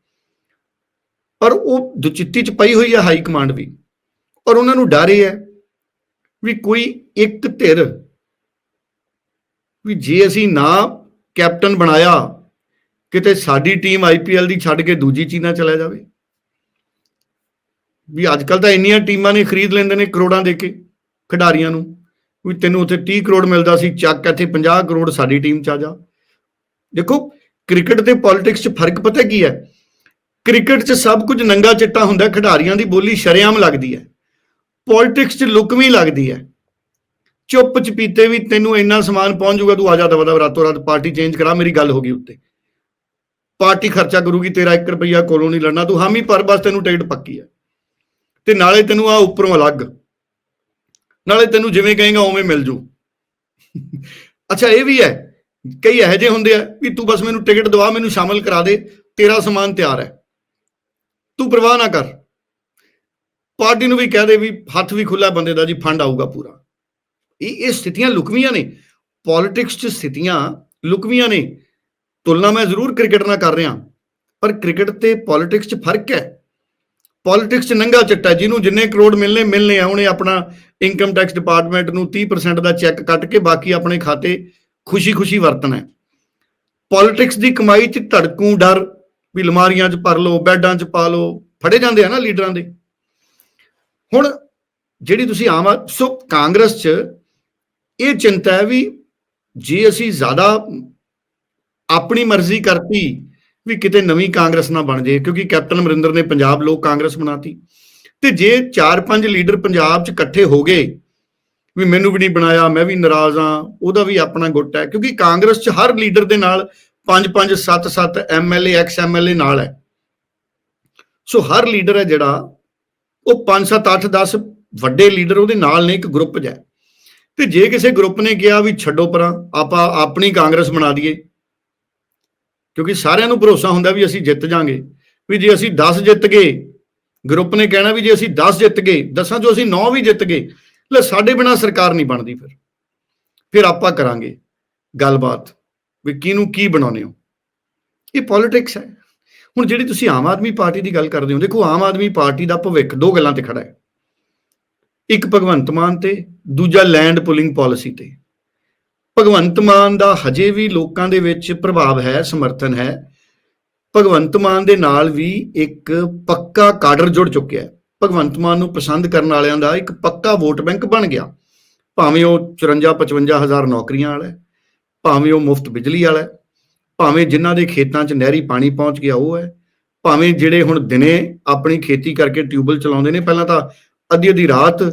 ਪਰ ਉਹ ਦੁਚਿੱਤੀ ਚ ਪਈ ਹੋਈ ਹੈ ਹਾਈ ਕਮਾਂਡ ਵੀ। ਔਰ ਉਹਨਾਂ ਨੂੰ ਡਰ ਇਹ ਹੈ ਵੀ ਕੋਈ ਇੱਕ ਧਿਰ ਵੀ ਜੇ ਅਸੀਂ ਨਾ ਕੈਪਟਨ ਬਣਾਇਆ, ਕਿਤੇ ਸਾਡੀ ਟੀਮ ਆਈਪੀਐਲ ਦੀ ਛੱਡ ਕੇ ਦੂਜੀ ਚੀਨਾ ਚਲਾ ਜਾਵੇ। ਵੀ ਅੱਜ ਕੱਲ ਤਾਂ ਇੰਨੀਆਂ ਟੀਮਾਂ ਨੇ ਖਰੀਦ ਲੈਂਦੇ ਨੇ ਕਰੋੜਾਂ ਦੇ ਕੇ ਖਿਡਾਰੀਆਂ ਨੂੰ। ਵੀ ਤੈਨੂੰ ਉੱਥੇ 30 ਕਰੋੜ ਮਿਲਦਾ ਸੀ, ਚੱਕ ਇੱਥੇ 50 ਕਰੋੜ ਸਾਡੀ ਟੀਮ ਚ ਆ ਜਾ। ਦੇਖੋ ਕ੍ਰਿਕਟ ਤੇ ਪੋਲਿਟਿਕਸ 'ਚ ਫ਼ਰਕ ਪਤਾ ਕੀ ਹੈ? ਕ੍ਰਿਕਟ 'ਚ ਸਭ ਕੁਝ ਨੰਗਾ ਚਿੱਟਾ ਹੁੰਦਾ, ਖਿਡਾਰੀਆਂ ਦੀ ਬੋਲੀ ਸ਼ਰੇਆਮ ਲੱਗਦੀ ਹੈ। ਪੋਲਿਟਿਕਸ 'ਚ ਲੁਕਵੀਂ ਲੱਗਦੀ ਹੈ। ਚੁੱਪ ਚਪੀਤੇ ਵੀ ਤੈਨੂੰ ਇੰਨਾ ਸਮਾਨ ਪਹੁੰਚ ਜਾਊਗਾ, ਤੂੰ ਆ ਜਾ ਦਵਾ ਦਵਾ, ਰਾਤੋਂ ਰਾਤ ਪਾਰਟੀ ਚੇਂਜ ਕਰਾ, ਮੇਰੀ ਗੱਲ ਹੋ ਗਈ ਉੱਤੇ। ਪਾਰਟੀ ਖਰਚਾ ਕਰੂਗੀ, ਤੇਰਾ 1 ਰੁਪਈਆ ਕੋਲੋਂ ਨਹੀਂ ਲੜਨਾ, ਤੂੰ ਹਾਮੀ ਪਰ ਬਸ ਤੈਨੂੰ ਟਿਕਟ ਪੱਕੀ ਹੈ। ਤੇ ਨਾਲੇ ਤੈਨੂੰ ਆ ਉੱਪਰੋਂ ਅਲੱਗ ਨਾਲੇ ਤੈਨੂੰ ਜਿਵੇਂ ਕਹੇਗਾ ਉਵੇਂ ਮਿਲ ਜੂ। ਅੱਛਾ, ਇਹ ਵੀ ਹੈ। ਕਈ ਇਹੋ ਜਿਹੇ ਹੁੰਦੇ ਆ ਵੀ ਤੂੰ ਬਸ ਮੈਨੂੰ ਟਿਕਟ ਦਵਾ, ਮੈਨੂੰ ਸ਼ਾਮਲ ਕਰਾ ਦੇ, ਤੇਰਾ ਸਮਾਨ ਤਿਆਰ ਹੈ। ਤੂੰ ਪਰਵਾਹ ਨਾ ਕਰ। ਪਾਰਟੀ ਨੂੰ ਵੀ ਕਹਿ ਦੇ ਵੀ ਹੱਥ ਵੀ ਖੁੱਲਾ ਬੰਦੇ ਦਾ ਜੀ, ਫੰਡ ਆਊਗਾ ਪੂਰਾ। ਇਹ ਇਹ ਸਥਿਤੀਆਂ ਲੁਕਵੀਆਂ ਨੇ। ਪੋਲਿਟਿਕਸ 'ਚ ਸਥਿਤੀਆਂ ਲੁਕਵੀਆਂ ਨੇ। ਤੁਲਨਾ ਮੈਂ ਜ਼ਰੂਰ ਕ੍ਰਿਕਟ ਨਾਲ ਕਰ ਰਿਹਾ। ਪਰ ਕ੍ਰਿਕਟ ਤੇ ਪੋਲਿਟਿਕਸ 'ਚ ਫ਼ਰਕ ਹੈ। ਪੋਲਿਟਿਕਸ 'ਚ ਨੰਗਾ ਚਿੱਟਾ, ਜਿਹਨੂੰ ਜਿੰਨੇ ਕਰੋੜ ਮਿਲਨੇ ਮਿਲਨੇ ਆ। ਉਹਨੇ ਆਪਣਾ ਇਨਕਮ ਟੈਕਸ ਡਿਪਾਰਟਮੈਂਟ ਨੂੰ 30% ਦਾ ਚੈੱਕ ਕੱਟ ਕੇ ਬਾਕੀ ਆਪਣੇ ਖਾਤੇ ਖੁਸ਼ੀ-ਖੁਸ਼ੀ ਵਰਤਣਾ ਹੈ। ਪੋਲਿਟਿਕਸ ਦੀ ਕਮਾਈ 'ਚ ਧੜਕੂ ਡਰ, ਵੀ ਲਮਾਰੀਆਂ 'ਚ ਭਰ ਲਓ, ਬੈੱਡਾਂ 'ਚ ਪਾ ਲਓ, ਫੜੇ ਜਾਂਦੇ ਆ ਨਾ ਲੀਡਰਾਂ ਦੇ। ਹੁਣ ਜਿਹੜੀ ਤੁਸੀਂ ਆਮ ਆ- ਸੋ ਕਾਂਗਰਸ 'ਚ ਇਹ ਚਿੰਤਾ ਹੈ ਵੀ ਜੇ ਅਸੀਂ ਜ਼ਿਆਦਾ ਆਪਣੀ ਮਰਜ਼ੀ ਕਰਤੀ ਵੀ ਕਿਤੇ ਨਵੀਂ ਕਾਂਗਰਸ ਨਾ ਬਣ ਜੇ ਕਿਉਂਕਿ ਕੈਪਟਨ ਅਮਰਿੰਦਰ ਨੇ ਪੰਜਾਬ ਲੋਕ ਕਾਂਗਰਸ ਬਣਾਤੀ। ਤੇ ਜੇ 4-5 ਲੀਡਰ ਪੰਜਾਬ 'ਚ ਇਕੱਠੇ ਹੋ ਗਏ, ਵੀ ਮੈਨੂੰ ਵੀ ਨਹੀਂ ਬਣਾਇਆ, ਮੈਂ ਵੀ ਨਾਰਾਜ਼ ਆ ਉਹਦਾ ਵੀ ਆਪਣਾ ਗੁੱਟ ਹੈ, ਕਿਉਂਕਿ ਕਾਂਗਰਸ 'ਚ ਹਰ ਲੀਡਰ ਦੇ ਨਾਲ 5-5 7-7 ਐਮਐਲਏ ਐਕਸ ਐਮਐਲਏ ਨਾਲ ਹੈ। ਸੋ ਹਰ ਲੀਡਰ ਹੈ ਜਿਹੜਾ, ਉਹ 5-7 8-10 ਵੱਡੇ ਲੀਡਰ ਉਹਦੇ ਨਾਲ ਨੇ, ਇੱਕ ਗਰੁੱਪ 'ਚ ਹੈ ਤੇ ਜੇ ਕਿਸੇ ਗਰੁੱਪ ਨੇ ਕਿਹਾ ਵੀ ਛੱਡੋ ਪਰਾਂ, ਆਪਾਂ ਆਪਣੀ ਕਾਂਗਰਸ ਬਣਾ ਦਈਏ ਕਿਉਂਕਿ ਸਾਰਿਆਂ ਨੂੰ ਭਰੋਸਾ ਹੁੰਦਾ ਵੀ ਅਸੀਂ ਜਿੱਤ ਜਾਾਂਗੇ। ਵੀ ਜੇ ਅਸੀਂ 10 ਜਿੱਤ ਗਏ, ਗਰੁੱਪ ਨੇ ਕਹਿਣਾ ਵੀ ਜੇ ਅਸੀਂ 10 ਜਿੱਤ ਗਏ 10 ਚੋਂ ਅਸੀਂ 9 ਵੀ ਜਿੱਤ ਗਏ, ਲੈ ਸਾਡੇ ਬਿਨਾ ਸਰਕਾਰ ਨਹੀਂ ਬਣਦੀ ਫਿਰ। ਫਿਰ ਆਪਾਂ ਕਰਾਂਗੇ ਗੱਲਬਾਤ ਵੀ ਕਿਹਨੂੰ ਕੀ ਬਣਾਉਨੇ ਹੋ। ਇਹ ਪੋਲਿਟਿਕਸ ਹੈ। ਹੁਣ ਜਿਹੜੀ ਤੁਸੀਂ ਆਮ ਆਦਮੀ ਪਾਰਟੀ ਦੀ ਗੱਲ ਕਰਦੇ ਹੋ, ਦੇਖੋ ਆਮ ਆਦਮੀ ਪਾਰਟੀ ਦਾ ਭਵਿੱਖ ਦੋ ਗੱਲਾਂ ਤੇ ਖੜਾ ਹੈ। ਇੱਕ ਭਗਵੰਤ ਮਾਨ ਤੇ, ਦੂਜਾ ਲੈਂਡ ਪੁਲਿੰਗ ਪਾਲਿਸੀ ਤੇ। ਭਗਵੰਤ ਮਾਨ ਦਾ ਹਜੇ ਵੀ ਲੋਕਾਂ ਦੇ ਵਿੱਚ ਪ੍ਰਭਾਵ ਹੈ, ਸਮਰਥਨ ਹੈ। ਭਗਵੰਤ ਮਾਨ ਦੇ ਨਾਲ ਵੀ ਇੱਕ ਪੱਕਾ ਕਾਡਰ ਜੁੜ ਚੁੱਕਿਆ ਹੈ। ਭਗਵੰਤ ਮਾਨ ਨੂੰ ਪਸੰਦ ਕਰਨ ਵਾਲਿਆਂ ਦਾ ਇੱਕ ਪੱਕਾ ਵੋਟ ਬੈਂਕ ਬਣ ਗਿਆ। ਭਾਵੇਂ ਉਹ 54 55 ਹਜ਼ਾਰ ਨੌਕਰੀਆਂ ਵਾਲਾ ਭਾਵੇਂ ਉਹ ਮੁਫਤ ਬਿਜਲੀ ਵਾਲਾ ਹੈ, ਭਾਵੇਂ ਜਿਨ੍ਹਾਂ ਦੇ ਖੇਤਾਂ 'ਚ ਨਹਿਰੀ ਪਾਣੀ ਪਹੁੰਚ ਗਿਆ ਉਹ ਹੈ, ਭਾਵੇਂ ਜਿਹੜੇ ਹੁਣ ਦਿਨੇ ਆਪਣੀ ਖੇਤੀ ਕਰਕੇ ਟਿਊਬਲ ਚਲਾਉਂਦੇ ਨੇ, ਪਹਿਲਾਂ ਤਾਂ ਅੱਧੀ ਅੱਧੀ ਰਾਤ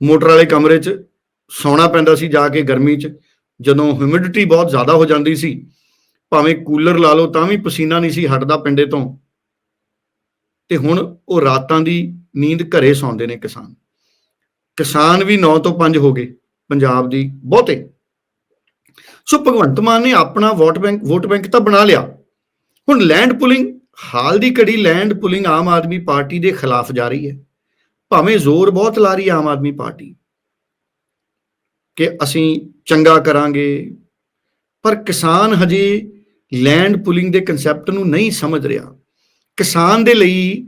ਮੋਟਰ ਵਾਲੇ ਕਮਰੇ 'ਚ ਸੌਣਾ ਪੈਂਦਾ ਸੀ ਜਾ ਕੇ ਗਰਮੀ 'ਚ, ਜਦੋਂ ਹਿਊਮਿਡਿਟੀ ਬਹੁਤ ਜ਼ਿਆਦਾ ਹੋ ਜਾਂਦੀ ਸੀ, ਭਾਵੇਂ ਕੂਲਰ ਲਾ ਲਓ ਤਾਂ ਵੀ ਪਸੀਨਾ ਨਹੀਂ ਸੀ ਹਟਦਾ ਪਿੰਡੇ ਤੋਂ। ਤੇ ਹੁਣ ਉਹ ਰਾਤਾਂ ਦੀ ਨੀਂਦ ਘਰੇ ਸੌਂਦੇ ਨੇ ਕਿਸਾਨ। ਕਿਸਾਨ ਵੀ 9 ਤੋਂ 5 ਹੋ ਗਏ ਪੰਜਾਬ ਦੀ ਬਹੁਤੇ। ਸੋ ਭਗਵੰਤ ਮਾਨ ਨੇ ਆਪਣਾ ਵੋਟ ਬੈਂਕ ਵੋਟ ਬੈਂਕ ਤਾਂ ਬਣਾ ਲਿਆ। ਹੁਣ ਲੈਂਡ ਪੁਲਿੰਗ ਹਾਲ ਦੀ ਘੜੀ land pooling Aam Aadmi party ਦੇ ਖਿਲਾਫ ਜਾ ਰਹੀ ਹੈ। ਭਾਵੇਂ ਜ਼ੋਰ ਬਹੁਤ ਲਾ ਰਹੀ ਹੈ ਆਮ ਆਦਮੀ ਪਾਰਟੀ। ਕਿ ਅਸੀਂ ਚੰਗਾ ਕਰਾਂਗੇ। ਪਰ ਕਿਸਾਨ ਹਜੇ ਲੈਂਡ ਪੁਲਿੰਗ ਦੇ ਕਨਸੈਪਟ ਨੂੰ ਨਹੀਂ ਸਮਝ ਰਿਹਾ। ਕਿਸਾਨ ਦੇ ਲਈ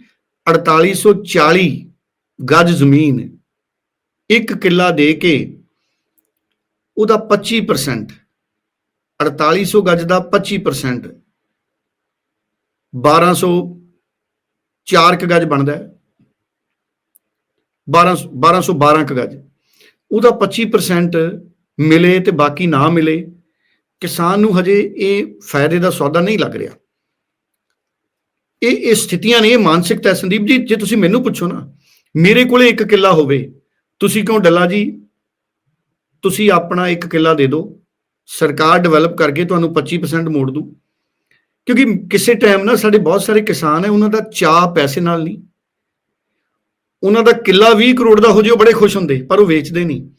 4840 ਗੱਜ ਜ਼ਮੀਨ ਇੱਕ ਕਿੱਲਾ ਦੇ ਕੇ ਉਹਦਾ 25% 4800 ਗੱਜ ਦਾ 25% 1200 4 ਕ ਗੱਜ ਬਣਦਾ ਹੈ। 12 1212 ਕ ਗੱਜ। ਉਹਦਾ 25% ਮਿਲੇ ਤੇ ਬਾਕੀ ਨਾ ਮਿਲੇ, ਕਿਸਾਨ ਨੂੰ ਹਜੇ ਇਹ ਫਾਇਦੇ ਦਾ ਸੌਦਾ ਨਹੀਂ ਲੱਗ ਰਿਹਾ। ਇਹ ਇਹ ਸਥਿਤੀਆਂ ਨੇ, ਇਹ ਮਾਨਸਿਕਤਾ ਹੈ ਸੰਦੀਪ ਜੀ, ਜੇ ਤੁਸੀਂ ਮੈਨੂੰ ਪੁੱਛੋ ਨਾ, ਮੇਰੇ ਕੋਲੇ ਇੱਕ ਕਿੱਲਾ ਹੋਵੇ, ਤੁਸੀਂ ਕਿਉਂ ਡੱਲਾ ਜੀ? ਤੁਸੀਂ ਆਪਣਾ ਇੱਕ ਕਿੱਲਾ ਦੇ ਦਿਓ, ਸਰਕਾਰ ਡਿਵੈਲਪ ਕਰਕੇ ਤੁਹਾਨੂੰ 25% ਮੋੜ ਦੂ। ਕਿਉਂਕਿ ਕਿਸੇ ਟਾਈਮ ਨਾ ਸਾਡੇ ਬਹੁਤ ਸਾਰੇ ਕਿਸਾਨ ਹੈ, ਉਹਨਾਂ ਦਾ ਚਾਹ ਪੈਸੇ ਨਾਲ ਨਹੀਂ। ਉਹਨਾਂ ਦਾ ਕਿੱਲਾ 20 ਕਰੋੜ ਦਾ ਹੋ ਜੇ ਉਹ ਬੜੇ ਖੁਸ਼ ਹੁੰਦੇ, ਪਰ ਉਹ ਵੇਚਦੇ ਨਹੀਂ।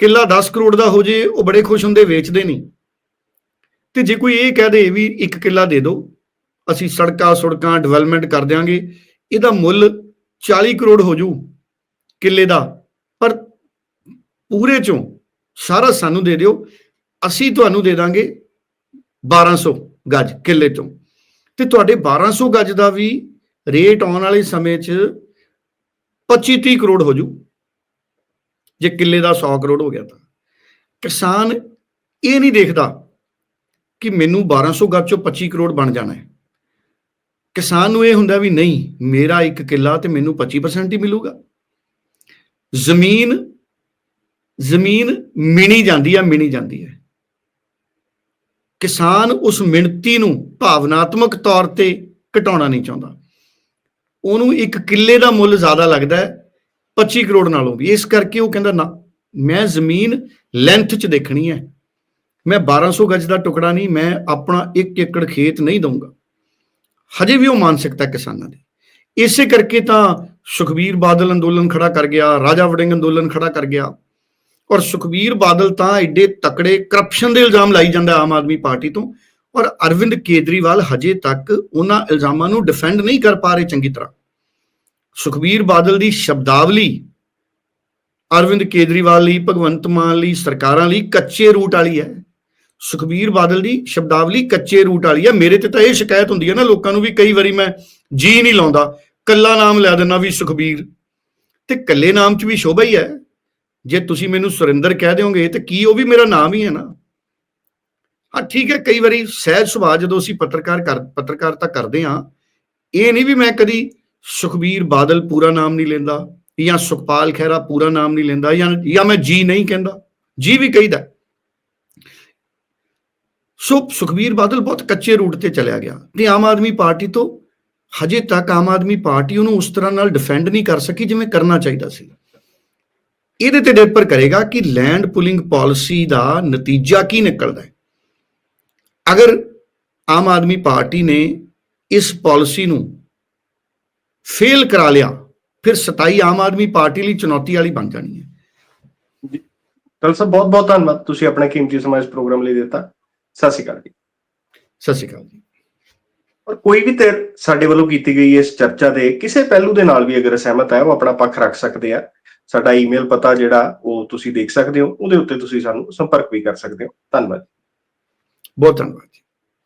ਕਿੱਲਾ 10 ਕਰੋੜ ਦਾ ਹੋ ਜੇ ਉਹ ਬੜੇ ਖੁਸ਼ ਹੁੰਦੇ, ਵੇਚਦੇ ਨਹੀਂ। ਤੇ ਜੇ ਕੋਈ ਇਹ ਕਹਿ ਦੇ ਵੀ ਇੱਕ ਕਿੱਲਾ ਦੇ ਦਿਓ ਅਸੀਂ ਸੜਕਾਂ ਸੜਕਾਂ ਡਿਵੈਲਪਮੈਂਟ ਕਰ ਦਿਆਂਗੇ, ਇਹਦਾ ਮੁੱਲ 40 ਕਰੋੜ ਹੋ ਜੂ ਕਿੱਲੇ ਦਾ। ਪਰ ਪੂਰੇ ਚੋਂ ਸਾਰਾ ਸਾਨੂੰ ਦੇ ਦਿਓ, ਅਸੀਂ ਤੁਹਾਨੂੰ ਦੇ ਦਾਂਗੇ 1200 ਗੱਜ ਕਿੱਲੇ ਤੋਂ ਤੇ ਤੁਹਾਡੇ 1200 ਗੱਜ ਦਾ ਵੀ ਰੇਟ ਆਉਣ ਵਾਲੇ ਸਮੇਂ 'ਚ 25 30 ਕਰੋੜ ਹੋ ਜੂ। ਜੇ ਕਿੱਲੇ ਦਾ 100 ਕਰੋੜ ਹੋ ਗਿਆ ਤਾਂ। ਕਿਸਾਨ ਇਹ ਨਹੀਂ ਦੇਖਦਾ ਕਿ ਮੈਨੂੰ 1200 ਗੱਜ ਚੋਂ 25 ਕਰੋੜ ਬਣ ਜਾਣਾ ਹੈ। ਕਿਸਾਨ ਨੂੰ ਇਹ ਹੁੰਦਾ ਵੀ ਨਹੀਂ, ਮੇਰਾ ਇੱਕ ਕਿੱਲਾ ਤੇ ਮੈਨੂੰ 25% ਹੀ ਮਿਲੂਗਾ। ਜ਼ਮੀਨ ਜ਼ਮੀਨ ਮਿਣੀ ਜਾਂਦੀ ਹੈ ਮਿਣੀ ਜਾਂਦੀ ਹੈ। ਕਿਸਾਨ ਉਸ ਮਿਣਤੀ ਨੂੰ ਭਾਵਨਾਤਮਕ ਤੌਰ ਤੇ ਘਟਾਉਣਾ ਨਹੀਂ ਚਾਹੁੰਦਾ। ਉਹਨੂੰ ਇੱਕ ਕਿੱਲੇ ਦਾ ਮੁੱਲ ਜ਼ਿਆਦਾ ਲੱਗਦਾ ਹੈ 25 ਕਰੋੜ ਨਾਲੋਂ ਵੀ। ਇਸ ਕਰਕੇ ਉਹ ਕਹਿੰਦਾ, ਨਾ, ਮੈਂ ਜ਼ਮੀਨ ਲੈਂਥ 'ਚ ਦੇਖਣੀ ਹੈ। ਮੈਂ 1200 ਗਜ ਦਾ ਟੁਕੜਾ ਨਹੀਂ, ਮੈਂ ਆਪਣਾ 1 ਏਕੜ ਖੇਤ ਨਹੀਂ ਦਊਂਗਾ। ਹਜੇ ਵੀ ਉਹ ਮਾਨਸਿਕਤਾ ਕਿਸਾਨਾਂ ਦੀ। ਇਸੇ ਕਰਕੇ ਤਾਂ ਸੁਖਬੀਰ ਬਾਦਲ ਅੰਦੋਲਨ ਖੜਾ ਕਰ ਗਿਆ, ਰਾਜਾ ਵੜਿੰਗ ਅੰਦੋਲਨ ਖੜਾ ਕਰ ਗਿਆ। ਔਰ ਸੁਖਬੀਰ ਬਾਦਲ ਤਾਂ ਐਡੇ ਤਕੜੇ ਕਰਪਸ਼ਨ ਦੇ ਇਲਜ਼ਾਮ ਲਾਈ ਜਾਂਦਾ ਆਮ ਆਦਮੀ ਪਾਰਟੀ ਤੋਂ। ਔਰ ਅਰਵਿੰਦ ਕੇਜਰੀਵਾਲ ਹਜੇ ਤੱਕ ਉਹਨਾਂ ਇਲਜ਼ਾਮਾਂ ਨੂੰ ਡਿਫੈਂਡ ਨਹੀਂ ਕਰ ਪਾ ਰਹੇ ਚੰਗੀ ਤਰ੍ਹਾਂ। ਸੁਖਬੀਰ ਬਾਦਲ ਦੀ ਸ਼ਬਦਾਵਲੀ ਅਰਵਿੰਦ ਕੇਜਰੀਵਾਲ ਲਈ, ਭਗਵੰਤ ਮਾਨ ਲਈ, ਸਰਕਾਰਾਂ ਲਈ ਕੱਚੇ ਰੂਟ ਵਾਲੀ ਹੈ। ਸੁਖਬੀਰ ਬਾਦਲ ਦੀ ਸ਼ਬਦਾਵਲੀ ਕੱਚੇ ਰੂਟ ਵਾਲੀ ਹੈ। ਮੇਰੇ ਤੇ ਤਾਂ ਇਹ ਸ਼ਿਕਾਇਤ ਹੁੰਦੀ ਹੈ ਨਾ ਲੋਕਾਂ ਨੂੰ ਵੀ ਕਈ ਵਾਰੀ ਮੈਂ ਜੀ ਨਹੀਂ ਲਾਉਂਦਾ। ਕੱਲਾ ਨਾਮ ਲੈ ਦਿੰਦਾ ਵੀ ਸੁਖਬੀਰ। ਤੇ ਕੱਲੇ ਨਾਮ 'ਚ ਵੀ ਸ਼ੋਭਾ ਹੀ ਹੈ। ਜੇ ਤੁਸੀਂ ਮੈਨੂੰ ਸੁਰਿੰਦਰ ਕਹਿ ਦਿਓਗੇ, ਤੇ ਕੀ ਉਹ ਵੀ ਮੇਰਾ ਨਾਮ ਹੀ ਹੈ ਨਾ? ਹਾਂ, ਠੀਕ ਹੈ, ਕਈ ਵਾਰੀ ਸਹਿਜ ਸੁਭਾਅ ਜਦੋਂ ਅਸੀਂ ਪੱਤਰਕਾਰ ਕਰ, ਪੱਤਰਕਾਰਤਾ ਕਰਦੇ ਹਾਂ, ਇਹ ਨਹੀਂ ਵੀ ਮੈਂ ਕਦੀ ਸੁਖਬੀਰ ਬਾਦਲ ਪੂਰਾ ਨਾਮ ਨਹੀਂ ਲੈਂਦਾ ਜਾਂ ਸੁਖਪਾਲ ਖਹਿਰਾ ਪੂਰਾ ਨਾਮ ਨਹੀਂ ਲੈਂਦਾ ਜਾਂ ਜਾਂ ਮੈਂ ਜੀ ਨਹੀਂ ਕਹਿੰਦਾ, ਜੀ ਵੀ ਕਹੀਦਾ। ਸੋ ਸੁਖਬੀਰ ਬਾਦਲ ਬਹੁਤ ਕੱਚੇ ਰੂਟ ਤੇ ਚਲਿਆ ਗਿਆ ਤੇ ਆਮ ਆਦਮੀ ਪਾਰਟੀ ਤੋਂ ਹਜੇ ਤੱਕ ਆਮ ਆਦਮੀ ਪਾਰਟੀ ਉਹਨੂੰ ਉਸ ਤਰ੍ਹਾਂ ਨਾਲ ਡਿਫੈਂਡ ਨਹੀਂ ਕਰ ਸਕੀ ਜਿਵੇਂ ਕਰਨਾ ਚਾਹੀਦਾ ਸੀ। ਇਹਦੇ ਤੇ ਨਿਰਭਰ ਕਰੇਗਾ ਕਿ ਲੈਂਡ ਪੁਲਿੰਗ ਪਾਲਿਸੀ ਦਾ ਨਤੀਜਾ ਕੀ ਨਿਕਲਦਾ ਹੈ। ਅਗਰ ਆਮ ਆਦਮੀ ਪਾਰਟੀ ਨੇ ਇਸ ਪਾਲਿਸੀ ਨੂੰ ਫੇਲ ਕਰਾ ਲਿਆ ਫਿਰ 27 ਆਮ ਆਦਮੀ ਪਾਰਟੀ ਲਈ ਚੁਣੌਤੀ ਵਾਲੀ ਬਣ ਜਾਣੀ ਹੈ। ਕੱਲ ਸਾਹਿਬ ਬਹੁਤ ਬਹੁਤ ਧੰਨਵਾਦ। ਤੁਸੀਂ ਆਪਣਾ ਕੀਮਤੀ ਸਮਾਂ ਇਸ ਪ੍ਰੋਗਰਾਮ ਲਈ ਦਿੱਤਾ। ਸਤਿ ਸ਼੍ਰੀ ਅਕਾਲ ਜੀ। ਸਤਿ ਸ਼੍ਰੀ ਅਕਾਲ ਜੀ। ਔਰ ਕੋਈ ਵੀ ਧਿਰ ਸਾਡੇ ਵੱਲੋਂ ਕੀਤੀ ਗਈ ਇਸ ਚਰਚਾ ਦੇ ਕਿਸੇ ਪਹਿਲੂ ਦੇ ਨਾਲ ਵੀ ਅਗਰ ਸਹਿਮਤ ਹੈ ਉਹ ਆਪਣਾ ਪੱਖ ਰੱਖ ਸਕਦੇ ਆ। ਸਾਡਾ ਈਮੇਲ ਪਤਾ ਜਿਹੜਾ ਉਹ ਤੁਸੀਂ ਦੇਖ ਸਕਦੇ ਹੋ। ਉਹਦੇ ਉੱਤੇ ਤੁਸੀਂ ਸਾਨੂੰ ਸੰਪਰਕ ਵੀ ਕਰ ਸਕਦੇ ਹੋ। ਧੰਨਵਾਦ ਬਹੁਤ ਧੰਨਵਾਦ ਜੀ